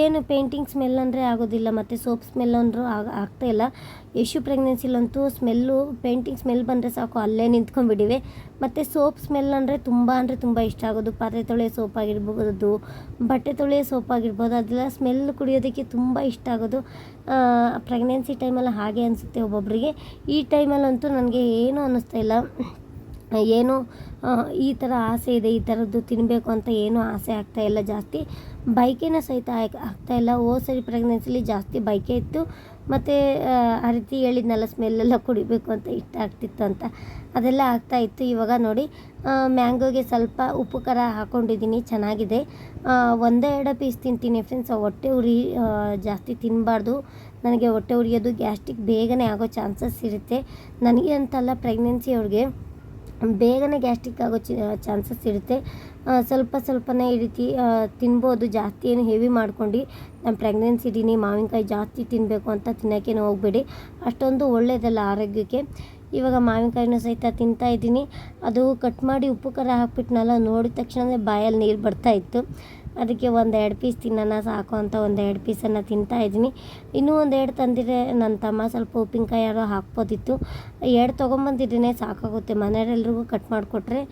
ಏನು ಪೇಂಟಿಂಗ್ ಸ್ಮೆಲ್ ಅಂದರೆ ಆಗೋದಿಲ್ಲ, ಮತ್ತು ಸೋಪ್ ಸ್ಮೆಲ್ ಅಂದರೂ ಆಗ ಇಲ್ಲ. ಯಶು ಪ್ರೆಗ್ನೆನ್ಸಿಲಂತೂ ಸ್ಮೆಲ್ಲು ಪೇಂಟಿಂಗ್ ಸ್ಮೆಲ್ ಬಂದರೆ ಸಾಕು, ಅಲ್ಲೇ ನಿಂತ್ಕೊಂಡ್ಬಿಟ್ಟಿವೆ ಮತ್ತು ಸೋಪ್ ಸ್ಮೆಲ್ ಅಂದರೆ ತುಂಬ ಅಂದರೆ ತುಂಬ ಇಷ್ಟ ಆಗೋದು. ಪಾತ್ರೆ ತೊಳೆಯೋ ಸೋಪ್ ಆಗಿರ್ಬೋದು, ಬಟ್ಟೆ ತೊಳೆಯೋ ಸೋಪ್ ಆಗಿರ್ಬೋದು, ಅದೆಲ್ಲ ಸ್ಮೆಲ್ ಕುಡಿಯೋದಕ್ಕೆ ತುಂಬ ಇಷ್ಟ ಆಗೋದು. ಪ್ರೆಗ್ನೆನ್ಸಿ ಟೈಮಲ್ಲಿ ಹಾಗೆ ಅನಿಸುತ್ತೆ ಒಬ್ಬೊಬ್ಬರಿಗೆ ಈ ಟೈಮಲ್ಲಂತೂ ನನಗೆ ಏನೂ ಅನ್ನಿಸ್ತಾ ಇಲ್ಲ. ಏನು ಈ ಥರ ಆಸೆ ಇದೆ, ಈ ಥರದ್ದು ತಿನ್ನಬೇಕು ಅಂತ ಏನೂ ಆಸೆ ಆಗ್ತಾ ಇಲ್ಲ ಜಾಸ್ತಿ. ಬೈಕೇನ ಸಹಿತ ಆಗ್- ಆಗ್ತಾ ಇಲ್ಲ. ಓ ಸರಿ ಪ್ರೆಗ್ನೆನ್ಸಿಲಿ ಜಾಸ್ತಿ ಬೈಕೆ ಇತ್ತು. ಮತ್ತು, ಆ ರೀತಿ ಹೇಳಿದ್ನಲ್ಲ ಸ್ಮೆಲ್ಲೆಲ್ಲ ಕುಡಿಬೇಕು ಅಂತ ಇಷ್ಟ ಆಗ್ತಿತ್ತು ಅಂತ. ಅದೆಲ್ಲ ಆಗ್ತಾ ಇತ್ತು ಇವಾಗ ನೋಡಿ. ಮ್ಯಾಂಗೋಗೆ ಸ್ವಲ್ಪ ಉಪ್ಪು ಖಾರ ಹಾಕ್ಕೊಂಡಿದ್ದೀನಿ ಚೆನ್ನಾಗಿದೆ. ಒಂದೇ ಎರಡು ಪೀಸ್ ತಿಂತೀನಿ ಫ್ರೆಂಡ್ಸ್ ಹೊಟ್ಟೆ ಉರಿ ಜಾಸ್ತಿ ತಿನ್ನಬಾರ್ದು ನನಗೆ ಹೊಟ್ಟೆ ಉರಿಯೋದು ಗ್ಯಾಸ್ಟ್ರಿಕ್ ಬೇಗನೆ ಆಗೋ ಚಾನ್ಸಸ್ ಇರುತ್ತೆ. ನನಗೆ ಅಂತಲ್ಲ ಪ್ರೆಗ್ನೆನ್ಸಿ ಅವ್ರಿಗೆ ಬೇಗನೆ ಗ್ಯಾಸ್ಟ್ರಿಕ್ ಆಗೋ ಚಾನ್ಸಸ್ ಇರುತ್ತೆ. ಸ್ವಲ್ಪ ಸ್ವಲ್ಪನೇ ಈ ರೀತಿ ತಿನ್ಬೋದು. ಜಾಸ್ತಿ ಏನು ಹೆವಿ ಮಾಡ್ಕೊಂಡು ನಾನು ಪ್ರೆಗ್ನೆನ್ಸಿ ಇದ್ದೀನಿ ಮಾವಿನಕಾಯಿ ಜಾಸ್ತಿ ತಿನ್ನಬೇಕು ಅಂತ ತಿನ್ನೋಕ್ಕೇನು ಹೋಗಬೇಡಿ ಅಷ್ಟೊಂದು ಒಳ್ಳೆಯದಲ್ಲ ಆರೋಗ್ಯಕ್ಕೆ. ಇವಾಗ ಮಾವಿನಕಾಯಿನೂ ಸಹಿತ ತಿಂತಾ ಇದ್ದೀನಿ. ಅದು ಕಟ್ ಮಾಡಿ ಉಪ್ಪು ಖಾರ ಹಾಕ್ಬಿಟ್ನಲ್ಲ, ನೋಡಿದ ತಕ್ಷಣವೇ ಬಾಯಲ್ಲಿ ನೀರು ಬರ್ತಾ ಇತ್ತು. ಅದಕ್ಕೆ ಒಂದು ಎರಡು ಪೀಸ್ ತಿನ್ನೋಣ ಸಾಕು ಅಂತ ಒಂದು ಎರಡು ಪೀಸನ್ನು ತಿಂತಾ ಇದ್ದೀನಿ. ಇನ್ನೂ ಎರಡು ತಂದಿದ್ರೆ ನನ್ನ ತಮ್ಮ ಸ್ವಲ್ಪ ಉಪ್ಪಿನಕಾಯಿ ಯಾರೋ ಹಾಕ್ಬೋದಿತ್ತು. ಎರಡು ತೊಗೊಂಬಂದಿದ್ದೀನಿ ಸಾಕಾಗುತ್ತೆ. ಮನೆಯವರೆಲ್ರಿಗೂ ಕಟ್ ಮಾಡಿಕೊಟ್ರೆ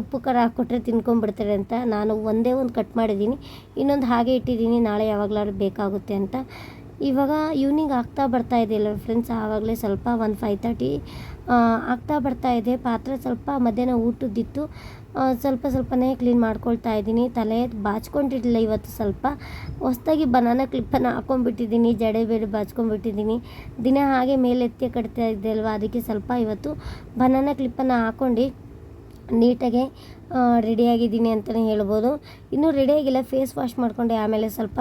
ಉಪ್ಪು ಖಾರ ಹಾಕ್ಕೊಟ್ರೆ ತಿನ್ಕೊಂಡ್ಬಿಡ್ತಾರೆ ಅಂತ ನಾನು ಒಂದೇ ಒಂದು ಕಟ್ ಮಾಡಿದ್ದೀನಿ. ಇನ್ನೊಂದು ಹಾಗೆ ಇಟ್ಟಿದ್ದೀನಿ. ನಾಳೆ ಯಾವಾಗಲಾದ್ರೂ ಬೇಕಾಗುತ್ತೆ ಅಂತ. ಇವಾಗ ಈವ್ನಿಂಗ್ ಆಗ್ತಾ ಬರ್ತಾ ಇದೆ ಅಲ್ಲ ಫ್ರೆಂಡ್ಸ್ ಆವಾಗಲೇ ಸ್ವಲ್ಪ ಒಂದು ಫೈವ್ ತರ್ಟಿ ಆಗ್ತಾ ಬರ್ತಾ ಇದೆ. ಪಾತ್ರೆ ಸ್ವಲ್ಪ ಮಧ್ಯಾಹ್ನ ಊಟದ್ದಿತ್ತು. ಸ್ವಲ್ಪ ಸ್ವಲ್ಪನೇ ಕ್ಲೀನ್ ಮಾಡ್ಕೊಳ್ತಾ ಇದ್ದೀನಿ. ತಲೆ ಬಾಚ್ಕೊಂಡಿರಲಿಲ್ಲ ಇವತ್ತು ಸ್ವಲ್ಪ. ಹೊಸ್ದಾಗಿ ಬನಾನ ಕ್ಲಿಪ್ಪನ್ನು ಹಾಕೊಂಡ್ಬಿಟ್ಟಿದ್ದೀನಿ. ಜಡೆ ಬೇರೆ ಬಾಚ್ಕೊಂಡ್ಬಿಟ್ಟಿದ್ದೀನಿ. ದಿನ ಹಾಗೆ ಮೇಲೆತ್ತಿ ಕಟ್ತಾ ಇದ್ದೆ ಅಲ್ವಾ? ಅದಕ್ಕೆ ಸ್ವಲ್ಪ ಇವತ್ತು ಬನಾನ ಕ್ಲಿಪ್ಪನ್ನು ಹಾಕ್ಕೊಂಡು ನೀಟಾಗೆ ರೆಡಿಯಾಗಿದ್ದೀನಿ ಅಂತಲೇ ಹೇಳ್ಬೋದು. ಇನ್ನೂ ರೆಡಿಯಾಗಿಲ್ಲ ಫೇಸ್ ವಾಶ್ ಮಾಡಿಕೊಂಡೆ, ಆಮೇಲೆ ಸ್ವಲ್ಪ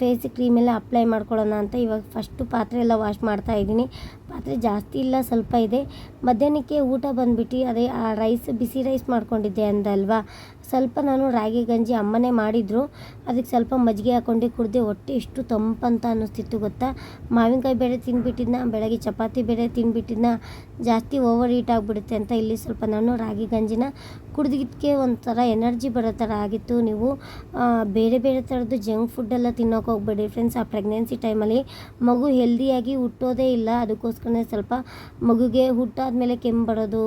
ಫೇಸ್ ಕ್ರೀಮ್ ಎಲ್ಲ ಅಪ್ಲೈ ಮಾಡ್ಕೊಳ್ಳೋಣ ಅಂತ ಇವಾಗ ಫಸ್ಟು ಪಾತ್ರೆ ಎಲ್ಲ ವಾಶ್ ಮಾಡ್ತಾ ಇದ್ದೀನಿ. ಪಾತ್ರೆ ಜಾಸ್ತಿ ಇಲ್ಲ, ಸ್ವಲ್ಪ ಇದೆ. ಮಧ್ಯಾಹ್ನಕ್ಕೆ ಊಟ ಬಂದುಬಿಟ್ಟು ಅದೇ, ಆ ರೈಸ್ ಬಿಸಿ ರೈಸ್ ಮಾಡ್ಕೊಂಡಿದ್ದೆ ಅಂದಲ್ವಾ? ಸ್ವಲ್ಪ ನಾನು ರಾಗಿ, ಗಂಜಿ ಅಮ್ಮನೇ ಮಾಡಿದ್ರು. ಅದಕ್ಕೆ ಸ್ವಲ್ಪ ಮಜ್ಜಿಗೆ ಹಾಕ್ಕೊಂಡು ಕುಡಿದೆ, ಹೊಟ್ಟೆ ಎಷ್ಟು ತಂಪಂತ ಅನ್ನಿಸ್ತಿತ್ತು ಗೊತ್ತಾ? ಮಾವಿನಕಾಯಿ ಬೇರೆ ತಿಂದ್ಬಿಟ್ಟಿದ್ನ? ಬೆಳಗ್ಗೆ ಚಪಾತಿ ಬೇರೆ ತಿಂದ್ಬಿಟ್ಟಿದ್ನ? ಜಾಸ್ತಿ ಓವರ್ ಹೀಟ್ ಆಗಿಬಿಡುತ್ತೆ ಅಂತ ಇಲ್ಲಿ ಸ್ವಲ್ಪ ನಾನು ರಾಗಿ, ಗಂಜಿನ ಕುಡ್ದಿದ್ದಕ್ಕೆ ಒಂಥರ ಎನರ್ಜಿ ಬರೋ ಥರ ಆಗಿತ್ತು. ನೀವು ಬೇರೆ ಬೇರೆ ಥರದ್ದು ಜಂಕ್ ಫುಡ್ಡೆಲ್ಲ ತಿನ್ನೋಕೆ ಹೋಗ್ಬೇಡಿ. ಫ್ರೆಂಡ್ಸ್ ಆ ಪ್ರೆಗ್ನೆನ್ಸಿ ಟೈಮಲ್ಲಿ ಮಗು ಹೆಲ್ದಿಯಾಗಿ ಹುಟ್ಟೋದೇ ಇಲ್ಲ. ಅದಕ್ಕೋಸ್ಕರನೇ ಸ್ವಲ್ಪ ಮಗುಗೆ ಹುಟ್ಟಾದ್ಮೇಲೆ ಕೆಮ್ಮು ಬರೋದು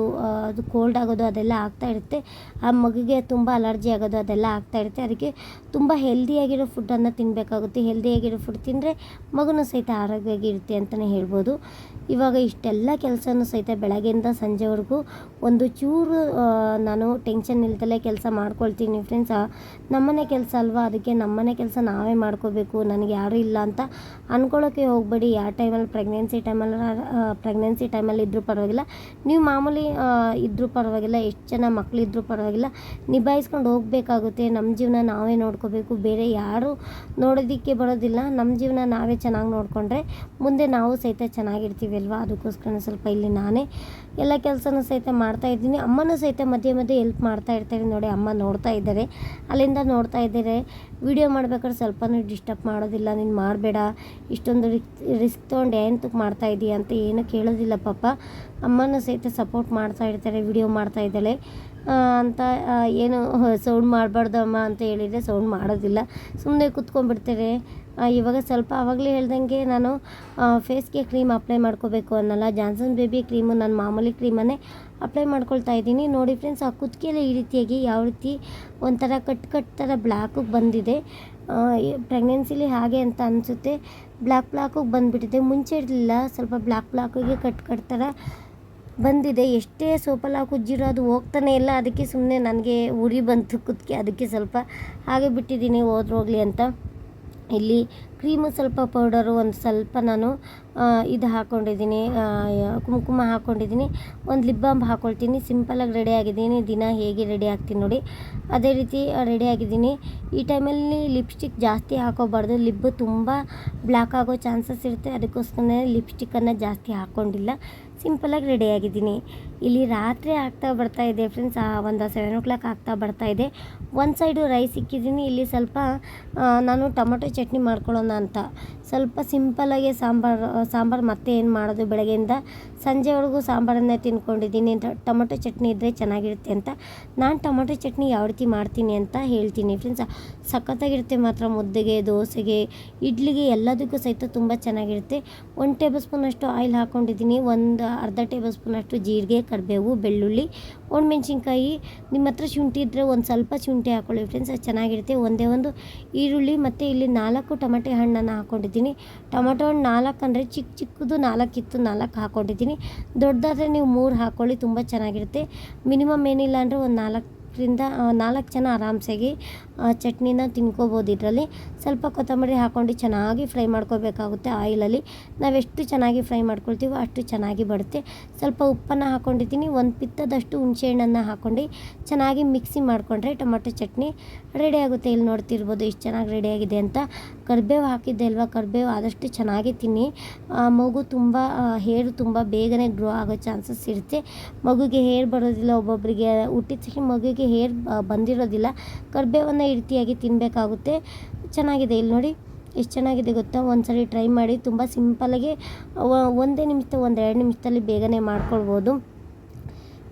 ಅದು ಕೋಲ್ಡ್ ಆಗೋದು ಅದೆಲ್ಲ ಆಗ್ತಾ ಇರುತ್ತೆ. ಆ ಮಗುಗೆ ತುಂಬ ಅಲರ್ಜಿ ಆಗೋದು ಅದೆಲ್ಲ ಆಗ್ತಾ ಇರುತ್ತೆ. ಅದಕ್ಕೆ ತುಂಬ ಹೆಲ್ದಿಯಾಗಿರೋ ಫುಡ್ಡನ್ನು ತಿನ್ನಬೇಕಾಗುತ್ತೆ ಹೆಲ್ದಿಯಾಗಿರೋ ಫುಡ್ ತಿಂದರೆ ಮಗುನೂ ಸಹಿತ ಆರೋಗ್ಯವಾಗಿರುತ್ತೆ ಅಂತಲೇ ಹೇಳ್ಬೋದು. ಇವಾಗ ಇಷ್ಟೆಲ್ಲ ಕೆಲಸನೂ ಸಹಿತ ಬೆಳಗ್ಗೆಯಿಂದ ಸಂಜೆವರೆಗೂ ಒಂದು ಚೂರು ನಾನು ಟೆನ್ಷನ್ ಇಲ್ದಲೇ ಕೆಲಸ ಮಾಡ್ಕೊಳ್ತೀನಿ ಫ್ರೆಂಡ್ಸ್ ನಮ್ಮನೆ ಕೆಲಸ ಅಲ್ವಾ? ಅದಕ್ಕೆ ನಮ್ಮನೆ ಕೆಲಸ ನಾವೇ ಮಾಡ್ಕೋಬೇಕು, ನನಗೆ ಯಾರೂ ಇಲ್ಲ ಅಂತ ಅಂದ್ಕೊಳ್ಳೋಕ್ಕೆ ಹೋಗಬೇಡಿ. ಯಾವ ಟೈಮಲ್ಲಿ ಪ್ರೆಗ್ನೆನ್ಸಿ ಟೈಮಲ್ಲಿ ಪ್ರೆಗ್ನೆನ್ಸಿ ಟೈಮಲ್ಲಿ ಇದ್ದರೂ ಪರವಾಗಿಲ್ಲ. ನೀವು ಮಾಮೂಲಿ ಇದ್ದರೂ ಪರವಾಗಿಲ್ಲ, ಎಷ್ಟು ಜನ ಮಕ್ಕಳಿದ್ರೂ ಪರವಾಗಿಲ್ಲ. ನಿಭಾಯಿಸ್ಕೊಂಡು ಹೋಗಬೇಕಾಗುತ್ತೆ. ನಮ್ಮ ಜೀವನ ನಾವೇ ನೋಡ್ಕೋಬೇಕು. ಬೇರೆ ಯಾರು ನೋಡೋದಕ್ಕೆ ಬರೋದಿಲ್ಲ. ನಮ್ಮ ಜೀವನ ನಾವೇ ಚೆನ್ನಾಗಿ ನೋಡಿಕೊಂಡ್ರೆ ಮುಂದೆ ನಾವು ಸಹಿತ ಚೆನ್ನಾಗಿರ್ತೀವಿ ಅಲ್ವಾ? ಅದಕ್ಕೋಸ್ಕರ ಸ್ವಲ್ಪ ಇಲ್ಲಿ ನಾನೇ ಎಲ್ಲ ಕೆಲಸನೂ ಸಹಿತ ಮಾಡ್ತಾ ಇದ್ದೀನಿ. ಅಮ್ಮನೂ ಸಹಿತ ಮಧ್ಯೆ ಮಧ್ಯೆ ಹೆಲ್ಪ್ ಮಾಡ್ತಾ ಇರ್ತಾರೆ. ನೋಡಿ, ಅಮ್ಮ ನೋಡ್ತಾ ಇದ್ದಾರೆ. ಅಲ್ಲಿಂದ ನೋಡ್ತಾ ಇದ್ದಾರೆ. ವಿಡಿಯೋ ಮಾಡ್ಬೇಕಾದ್ರೆ ಸ್ವಲ್ಪನೂ ಡಿಸ್ಟರ್ಬ್ ಮಾಡೋದಿಲ್ಲ. ನೀನು ಮಾಡಬೇಡ. ಇಷ್ಟೊಂದು ರಿಸ್ಕ್ ತೊಗೊಂಡು ಏನಕ್ಕೆ ಮಾಡ್ತಾ ಇದೀಯ ಅಂತ ಏನೂ ಕೇಳೋದಿಲ್ಲ ಪಾಪ. ಅಮ್ಮನೂ ಸಹಿತ ಸಪೋರ್ಟ್ ಮಾಡ್ತಾ ಇರ್ತಾರೆ ವಿಡಿಯೋ ಮಾಡ್ತಾ ಇದ್ದಾಳೆ. ಅಂತ ಏನು ಸೌಂಡ್ ಮಾಡಬಾರ್ದು ಅಮ್ಮ ಅಂತ ಹೇಳಿದರೆ ಸೌಂಡ್ ಮಾಡೋದಿಲ್ಲ. ಸುಮ್ಮನೆ ಕೂತ್ಕೊಂಡ್ಬಿಡ್ತಾರೆ. ಇವಾಗ ಸ್ವಲ್ಪ ಆವಾಗಲೇ ಹೇಳ್ದಂಗೆ ನಾನು ಫೇಸ್ಗೆ ಕ್ರೀಮ್ ಅಪ್ಲೈ ಮಾಡ್ಕೋಬೇಕು ಅನ್ನಲ್ಲ. ಜಾನ್ಸನ್ ಬೇಬಿ ಕ್ರೀಮು ನಾನು ಮಾಮೂಲಿ ಕ್ರೀಮನ್ನೇ ಅಪ್ಲೈ ಮಾಡ್ಕೊಳ್ತಾ ಇದ್ದೀನಿ. ನೋಡಿ ಫ್ರೆಂಡ್ಸ್ ಆ ಕುತ್ತಿಗೆಲ್ಲ ಈ ರೀತಿಯಾಗಿ ಯಾವ ರೀತಿ ಒಂಥರ ಕಟ್ ಕಟ್ ಥರ ಬ್ಲ್ಯಾಕಿಗೆ ಬಂದಿದೆ. ಪ್ರೆಗ್ನೆನ್ಸಿಲಿ ಹಾಗೆ ಅಂತ ಅನಿಸುತ್ತೆ. ಬ್ಲ್ಯಾಕ್ ಬ್ಲ್ಯಾಕಿಗೆ ಬಂದುಬಿಟ್ಟಿದೆ. ಮುಂಚೆ ಇರಲಿಲ್ಲ. ಸ್ವಲ್ಪ ಬ್ಲ್ಯಾಕ್ ಬ್ಲ್ಯಾಕಿಗೆ ಕಟ್ ಕಟ್ ಥರ ಬಂದಿದೆ. ಎಷ್ಟೇ ಸೋಪಲ್ಲಿ ಹಾಕಿ ಅದು ಹೋಗ್ತಾನೆ ಇಲ್ಲ. ಅದಕ್ಕೆ ಸುಮ್ಮನೆ ನನಗೆ ಉರಿ ಬಂತು ಕುತ್ತಿಗೆ ಅದಕ್ಕೆ ಸ್ವಲ್ಪ ಹಾಗೆ ಬಿಟ್ಟಿದ್ದೀನಿ ಹೋದ್ರೋಗ್ಲಿ ಅಂತ. ಇಲ್ಲಿ ಕ್ರೀಮು ಸ್ವಲ್ಪ ಪೌಡರು ಒಂದು ಸ್ವಲ್ಪ ನಾನು ಇದು ಹಾಕ್ಕೊಂಡಿದ್ದೀನಿ ಕುಂಕುಮ ಹಾಕ್ಕೊಂಡಿದ್ದೀನಿ ಒಂದು ಲಿಪ್ ಬಾಮ್ ಹಾಕ್ಕೊಳ್ತೀನಿ ಸಿಂಪಲಾಗಿ ರೆಡಿ ಆಗಿದ್ದೀನಿ. ದಿನ ಹೇಗೆ ರೆಡಿ ಆಗ್ತೀನಿ ನೋಡಿ. ಅದೇ ರೀತಿ ರೆಡಿ ಆಗಿದ್ದೀನಿ. ಈ ಟೈಮಲ್ಲಿ ಲಿಪ್ಸ್ಟಿಕ್ ಜಾಸ್ತಿ ಹಾಕೋಬಾರ್ದು. ಲಿಬ್ಬು ತುಂಬ ಬ್ಲ್ಯಾಕ್ ಆಗೋ ಚಾನ್ಸಸ್ ಇರುತ್ತೆ. ಅದಕ್ಕೋಸ್ಕರ ಲಿಪ್ಸ್ಟಿಕ್ಕನ್ನು ಜಾಸ್ತಿ ಹಾಕ್ಕೊಂಡಿಲ್ಲ ಸಿಂಪಲಾಗಿ ರೆಡಿ ಆಗಿದ್ದೀನಿ. ಇಲ್ಲಿ ರಾತ್ರಿ ಆಗ್ತಾ ಬರ್ತಾ ಇದೆ ಫ್ರೆಂಡ್ಸ್ ಒಂದು ಸೆವೆನ್ ಓ ಕ್ಲಾಕ್ ಆಗ್ತಾ ಬರ್ತಾ ಇದೆ. ಒಂದು ಸೈಡು ರೈಸ್ ಇಕ್ಕಿದ್ದೀನಿ ಇಲ್ಲಿ ಸ್ವಲ್ಪ ನಾನು ಟೊಮೊಟೊ ಚಟ್ನಿ ಮಾಡ್ಕೊಳ್ಳೋಣ ಅಂತ. ಸ್ವಲ್ಪ ಸಿಂಪಲಾಗಿ ಸಾಂಬಾರು ಸಾಂಬಾರು ಮತ್ತೆ ಏನು ಮಾಡೋದು ಬೆಳಗ್ಗೆಯಿಂದ? ಸಂಜೆವರೆಗೂ ಸಾಂಬಾರನ್ನೇ ತಿನ್ಕೊಂಡಿದ್ದೀನಿ. ಟೊಮೊಟೊ ಚಟ್ನಿ ಇದ್ದರೆ ಚೆನ್ನಾಗಿರುತ್ತೆ ಅಂತ. ನಾನು ಟೊಮೊಟೊ ಚಟ್ನಿ ಯಾವ ರೀತಿ ಮಾಡ್ತೀನಿ ಅಂತ ಹೇಳ್ತೀನಿ ಫ್ರೆಂಡ್ಸ್ ಸಖತ್ತಾಗಿರುತ್ತೆ ಮಾತ್ರ ಮುದ್ದೆಗೆ, ದೋಸೆಗೆ, ಇಡ್ಲಿಗೆ ಎಲ್ಲದಕ್ಕೂ ಸಹಿತ ತುಂಬ ಚೆನ್ನಾಗಿರುತ್ತೆ. ಒಂದು ಟೇಬಲ್ ಸ್ಪೂನಷ್ಟು ಆಯಿಲ್ ಹಾಕ್ಕೊಂಡಿದ್ದೀನಿ ಒಂದು ಅರ್ಧ ಟೇಬಲ್ ಸ್ಪೂನಷ್ಟು ಜೀರಿಗೆ ಕರಿಬೇವು, ಬೆಳ್ಳುಳ್ಳಿ, ಒಣಮೆಣ್ಸಿನ್ಕಾಯಿ. ನಿಮ್ಮ ಹತ್ರ ಶುಂಠಿ ಇದ್ದರೆ ಒಂದು ಸ್ವಲ್ಪ ಶುಂಠಿ ಹಾಕ್ಕೊಳ್ಳಿ ಫ್ರೆಂಡ್ಸ್ ಅದು ಚೆನ್ನಾಗಿರುತ್ತೆ. ಒಂದೇ ಒಂದು ಈರುಳ್ಳಿ ಮತ್ತು ಇಲ್ಲಿ ನಾಲ್ಕು ಟೊಮೆಟೆ ಹಣ್ಣನ್ನು ಹಾಕ್ಕೊಂಡಿದ್ದೀನಿ ಟೊಮೆಟೊ ಹಣ್ಣು ನಾಲ್ಕು ಅಂದರೆ ಚಿಕ್ಕ ಚಿಕ್ಕದು ನಾಲ್ಕು ಇತ್ತು ನಾಲ್ಕು ಹಾಕ್ಕೊಂಡಿದ್ದೀನಿ ದೊಡ್ಡದಾದರೆ ನೀವು ಮೂರು ಹಾಕ್ಕೊಳ್ಳಿ ತುಂಬ ಚೆನ್ನಾಗಿರುತ್ತೆ. ಮಿನಿಮಮ್ ಏನಿಲ್ಲ ಅಂದರೆ ಒಂದು ನಾಲ್ಕರಿಂದ ನಾಲ್ಕು ಜನ ಆರಾಮ್ಸಾಗಿ ಚಟ್ನಿನ ತಿನ್ಕೋಬೋದು ಇದರಲ್ಲಿ. ಸ್ವಲ್ಪ ಕೊತ್ತಂಬರಿ ಹಾಕ್ಕೊಂಡು ಚೆನ್ನಾಗಿ ಫ್ರೈ ಮಾಡ್ಕೋಬೇಕಾಗುತ್ತೆ ಆಯಿಲಲ್ಲಿ. ನಾವೆಷ್ಟು ಚೆನ್ನಾಗಿ ಫ್ರೈ ಮಾಡ್ಕೊಳ್ತೀವೋ ಅಷ್ಟು ಚೆನ್ನಾಗಿ ಬರುತ್ತೆ. ಸ್ವಲ್ಪ ಉಪ್ಪನ್ನು ಹಾಕ್ಕೊಂಡಿದ್ದೀನಿ ಒಂದು ಪಿತ್ತದಷ್ಟು ಹುಣಸೆಹಣ್ಣನ್ನು ಹಾಕ್ಕೊಂಡು ಚೆನ್ನಾಗಿ ಮಿಕ್ಸಿ ಮಾಡಿಕೊಂಡ್ರೆ ಟೊಮೊಟೊ ಚಟ್ನಿ ರೆಡಿ ಆಗುತ್ತೆ. ಇಲ್ಲಿ ನೋಡ್ತಿರ್ಬೋದು ಇಷ್ಟು ಚೆನ್ನಾಗಿ ರೆಡಿಯಾಗಿದೆ ಅಂತ. ಕರಿಬೇವು ಹಾಕಿದ್ದೆ ಅಲ್ವಾ? ಕರಿಬೇವು ಆದಷ್ಟು ಚೆನ್ನಾಗಿ ತಿನ್ನಿ ಮಗು ತುಂಬ ಹೇರು ತುಂಬ ಬೇಗನೆ ಗ್ರೋ ಆಗೋ ಚಾನ್ಸಸ್ ಇರುತ್ತೆ. ಮಗುಗೆ ಹೇರ್ ಬರೋದಿಲ್ಲ ಒಬ್ಬೊಬ್ಬರಿಗೆ ಹುಟ್ಟಿದ ತಕ್ಷಣ ಮಗುಗೆ ಹೇರ್ ಬಂದಿರೋದಿಲ್ಲ. ಕರಿಬೇವನ್ನು ಈ ರೀತಿಯಾಗಿ ತಿನ್ನಬೇಕಾಗುತ್ತೆ ಚೆನ್ನಾಗಿದೆ, ಇಲ್ಲಿ ನೋಡಿ. ಎಷ್ಟು ಚೆನ್ನಾಗಿದೆ ಗೊತ್ತಾ? ಒಂದ್ಸರಿ ಟ್ರೈ ಮಾಡಿ, ತುಂಬ ಸಿಂಪಲಾಗಿ ಒಂದೇ ನಿಮಿಷ, ಒಂದೆರಡು ನಿಮಿಷದಲ್ಲಿ ಬೇಗನೆ ಮಾಡ್ಕೊಳ್ಬೋದು.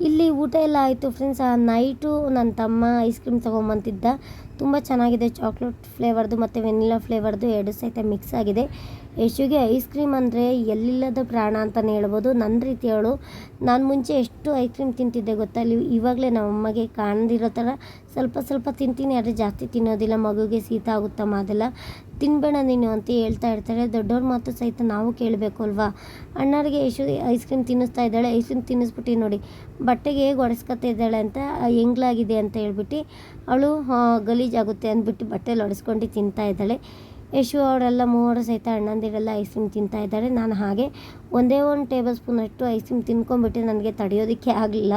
ಇಲ್ಲಿ ಊಟ ಎಲ್ಲ ಆಯಿತು ಫ್ರೆಂಡ್ಸ್ ಆ ನೈಟು ನನ್ನ ತಮ್ಮ ಐಸ್ ಕ್ರೀಮ್ ತೊಗೊಂಬಂತಿದ್ದ ತುಂಬ ಚೆನ್ನಾಗಿದೆ ಚಾಕ್ಲೇಟ್ ಫ್ಲೇವರ್ದು ಮತ್ತು ವೆನಿಲಾ ಫ್ಲೇವರ್ದು ಎರಡು ಸಹಿತ ಮಿಕ್ಸ್ ಆಗಿದೆ. ಯಶುಗೆ ಐಸ್ ಕ್ರೀಮ್ ಅಂದರೆ ಎಲ್ಲಿಲ್ಲದ ಪ್ರಾಣ ಅಂತಲೇ ಹೇಳ್ಬೋದು. ನನ್ನ ರೀತಿ ಅವಳು. ನಾನು ಮುಂಚೆ ಎಷ್ಟು ಐಸ್ ಕ್ರೀಮ್ ತಿಂತಿದ್ದೆ ಗೊತ್ತಾ? ಅಲ್ಲಿ ಇವಾಗಲೇ ನಮ್ಮ ಅಮ್ಮಗೆ ಕಾಣದಿರೋ ಥರ ಸ್ವಲ್ಪ ಸ್ವಲ್ಪ ತಿಂತೀನಿ, ಆದರೆ ಜಾಸ್ತಿ ತಿನ್ನೋದಿಲ್ಲ. ಮಗುಗೆ ಶೀತ ಆಗುತ್ತಮ್ಮ ಅದೆಲ್ಲ ತಿನ್ಬೇಡ ನೀನು ಅಂತ ಹೇಳ್ತಾ ಇರ್ತಾರೆ. ದೊಡ್ಡವ್ರ ಮಾತು ಸಹಿತ ನಾವು ಕೇಳಬೇಕು ಅಲ್ವಾ? ಅಣ್ಣರಿಗೆ ಯಶು ಐಸ್ ಕ್ರೀಮ್ ತಿನ್ನಿಸ್ತಾ ಇದ್ದಾಳೆ. ಐಸ್ ಕ್ರೀಮ್ ತಿನ್ನಿಸ್ಬಿಟ್ಟು ನೋಡಿ, ಬಟ್ಟೆಗೆ ಹೇಗೆ ಒಡೆಸ್ಕೊತಾ ಇದ್ದಾಳೆ ಅಂತ ಹೆಂಗ್ಲಾಗಿದೆ ಅಂತ ಹೇಳ್ಬಿಟ್ಟು, ಅವಳು ಗಲೀಜಾಗುತ್ತೆ ಅಂದ್ಬಿಟ್ಟು ಬಟ್ಟೆಲಿ ಒಡೆಸ್ಕೊಂಡು ತಿಂತಾ ಇದ್ದಾಳೆ. ಯಶು ಅವರೆಲ್ಲ ಮೂವರು ಸಹಿತ ಅಣ್ಣಂದಿರೆಲ್ಲ ಐಸ್ ಕ್ರೀಮ್ ತಿಂತಾ ಇದ್ದಾರೆ. ನಾನು ಹಾಗೆ ಒಂದೇ ಒಂದು ಟೇಬಲ್ ಸ್ಪೂನಷ್ಟು ಐಸ್ ಕ್ರೀಮ್ ತಿನ್ಕೊಂಡ್ಬಿಟ್ಟು ನನಗೆ ತಡೆಯೋದಕ್ಕೆ ಆಗಲಿಲ್ಲ.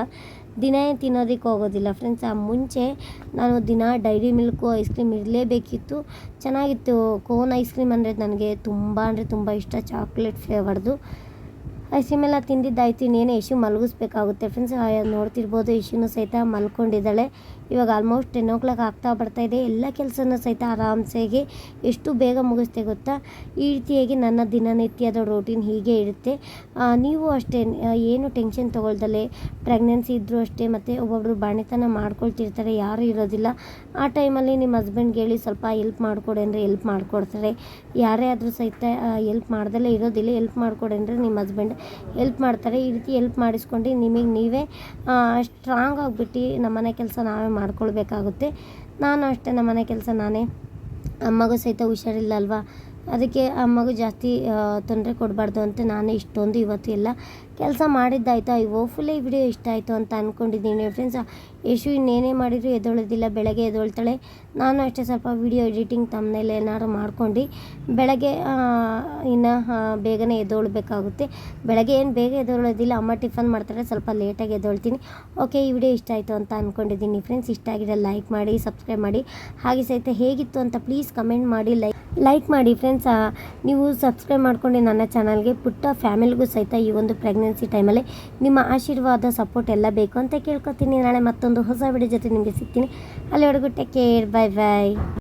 ದಿನ ತಿನ್ನೋದಕ್ಕೆ ಹೋಗೋದಿಲ್ಲ. ಫ್ರೆಂಡ್ಸ್ ಆ ಮುಂಚೆ ನಾನು ದಿನ ಡೈರಿ ಮಿಲ್ಕು ಐಸ್ ಕ್ರೀಮ್ ಇರಲೇಬೇಕಿತ್ತು. ಚೆನ್ನಾಗಿತ್ತು. ಕೋನ್ ಐಸ್ ಕ್ರೀಮ್ ಅಂದರೆ ನನಗೆ ತುಂಬ ಅಂದರೆ ತುಂಬ ಇಷ್ಟ. ಚಾಕ್ಲೇಟ್ ಫ್ಲೇವರ್ದು ಐಸ್ ಕ್ರೀಮ್ ಎಲ್ಲ ತಿಂದಿದ್ದಾಯ್ತು. ಇನ್ನೇನು ಯಶು ಮಲಗಿಸ್ಬೇಕಾಗುತ್ತೆ. ಫ್ರೆಂಡ್ಸ್ ನೋಡ್ತಿರ್ಬೋದು. ಯಶುನು ಸಹಿತ ಮಲ್ಕೊಂಡಿದ್ದಾಳೆ. ಇವಾಗ ಆಲ್ಮೋಸ್ಟ್ ಟೆನ್ ಓ ಕ್ಲಾಕ್ ಆಗ್ತಾ ಬರ್ತಾ ಇದೆ. ಎಲ್ಲ ಕೆಲಸನ ಸಹಿತ ಆರಾಮ್ಸೆಗೆ ಎಷ್ಟು ಬೇಗ ಮುಗಿಸ್ತೆ ಗೊತ್ತಾ? ಈ ರೀತಿಯಾಗಿ ನನ್ನ ದಿನನಿತ್ಯದ ರೂಟೀನ್ ಹೀಗೆ ಇರುತ್ತೆ. ನೀವು ಅಷ್ಟೇ ಏನು ಟೆನ್ಷನ್ ತೊಗೊಳ್ದಲೆ ಪ್ರೆಗ್ನೆನ್ಸಿ ಇದ್ದರೂ ಅಷ್ಟೇ, ಮತ್ತು ಒಬ್ಬೊಬ್ಬರು ಬಾಣಿತನ ಮಾಡ್ಕೊಳ್ತಿರ್ತಾರೆ, ಯಾರೂ ಇರೋದಿಲ್ಲ. ಆ ಟೈಮಲ್ಲಿ ನಿಮ್ಮ ಹಸ್ಬೆಂಡ್ಗೆ ಹೇಳಿ ಸ್ವಲ್ಪ ಹೆಲ್ಪ್ ಮಾಡಿಕೊಡಿ ಅಂದರೆ ಎಲ್ಪ್ ಮಾಡಿಕೊಡ್ತಾರೆ. ಯಾರೇ ಆದರೂ ಸಹಿತ ಹೆಲ್ಪ್ ಮಾಡ್ದಲೇ ಇರೋದಿಲ್ಲ ಎಲ್ಪ್ ಮಾಡಿಕೊಡಿ ಅಂದರೆ ನಿಮ್ಮ ಹಸ್ಬೆಂಡ್ ಎಲ್ಪ್ ಮಾಡ್ತಾರೆ. ಈ ರೀತಿ ಹೆಲ್ಪ್ ಮಾಡಿಸ್ಕೊಂಡು ನಿಮಗೆ ನೀವೇ ಸ್ಟ್ರಾಂಗ್ ಆಗಿಬಿಟ್ಟು ನಮ್ಮನೆ ಕೆಲಸ ನಾವೇ ಮಾಡ್ಕೊಳ್ಬೇಕಾಗುತ್ತೆ. ನಾನು ಅಷ್ಟೇ ನಮ್ಮ ಮನೆ ಕೆಲಸ ನಾನೇ. ಅಮ್ಮಗೂ ಸಹಿತ ಹುಷಾರಿಲ್ಲ ಅಲ್ವಾ ಅದಕ್ಕೆ ಅಮ್ಮಗೂ ಜಾಸ್ತಿ ತೊಂದರೆ ಕೊಡಬಾರ್ದು ಅಂತ ನಾನು ಇಷ್ಟೊಂದು ಇವತ್ತು ಎಲ್ಲ ಕೆಲಸ ಮಾಡಿದ್ದಾಯ್ತು? ಐ ಹೋಪ್ಫುಲಿ ಈ ವಿಡಿಯೋ ಇಷ್ಟ ಆಯಿತು ಅಂತ ಅಂದ್ಕೊಂಡಿದ್ದೀನಿ ಫ್ರೆಂಡ್ಸ್ ಯಶು ಇನ್ನೇನೇ ಮಾಡಿದ್ರು ಎದೊಳೋದಿಲ್ಲ ಬೆಳಗ್ಗೆ ಎದ್ದೊಳ್ತಾಳೆ. ನಾನು ಅಷ್ಟೇ ಸ್ವಲ್ಪ ವಿಡಿಯೋ ಎಡಿಟಿಂಗ್ ತಮ್ಮನೇಲಿ ಏನಾದ್ರು ಮಾಡ್ಕೊಂಡು ಬೆಳಗ್ಗೆ ಇನ್ನು ಬೇಗನೆ ಎದ್ದೊಳ್ಬೇಕಾಗುತ್ತೆ. ಬೆಳಗ್ಗೆ ಏನು ಬೇಗ ಎದೊಳೋದಿಲ್ಲ ಅಮ್ಮ ಟಿಫನ್ ಮಾಡ್ತಾರೆ, ಸ್ವಲ್ಪ ಲೇಟಾಗಿ ಎದ್ದೊಳ್ತೀನಿ. ಓಕೆ ಈ ವಿಡಿಯೋ ಇಷ್ಟ ಆಯಿತು ಅಂತ ಅಂದ್ಕೊಂಡಿದ್ದೀನಿ ಫ್ರೆಂಡ್ಸ್ ಇಷ್ಟ ಆಗಿದೆ ಲೈಕ್ ಮಾಡಿ ಸಬ್ಸ್ಕ್ರೈಬ್ ಮಾಡಿ. ಹಾಗೆ ಸಹಿತ ಹೇಗಿತ್ತು ಅಂತ ಪ್ಲೀಸ್ ಕಮೆಂಟ್ ಮಾಡಿ ಲೈಕ್ ಲೈಕ್ ಮಾಡಿ. ಫ್ರೆಂಡ್ಸ್ ನೀವು ಸಬ್ಸ್ಕ್ರೈಬ್ ಮಾಡ್ಕೊಂಡು ನನ್ನ ಚಾನಲ್ಗೆ ಪುಟ್ಟ ಫ್ಯಾಮಿಲಿಗೂ ಸಹಿತ ಈ ಒಂದು ಪ್ರೆಗ್ನೆನ್ಸಿ ಟೈಮಲ್ಲಿ ನಿಮ್ಮ ಆಶೀರ್ವಾದ ಸಪೋರ್ಟ್ ಎಲ್ಲ ಬೇಕು ಅಂತ ಕೇಳ್ಕೊತೀನಿ. ನಾಳೆ ಮತ್ತೊಂದು ಹೊಸ ವಿಡಿಯೋ ಜೊತೆ ನಿಮಗೆ ಸಿಗ್ತೀನಿ. ಅಲ್ಲಿವರೆಗೂ ಟೇಕ್ ಕೇರ್ ಬಾಯ್ ಬಾಯ್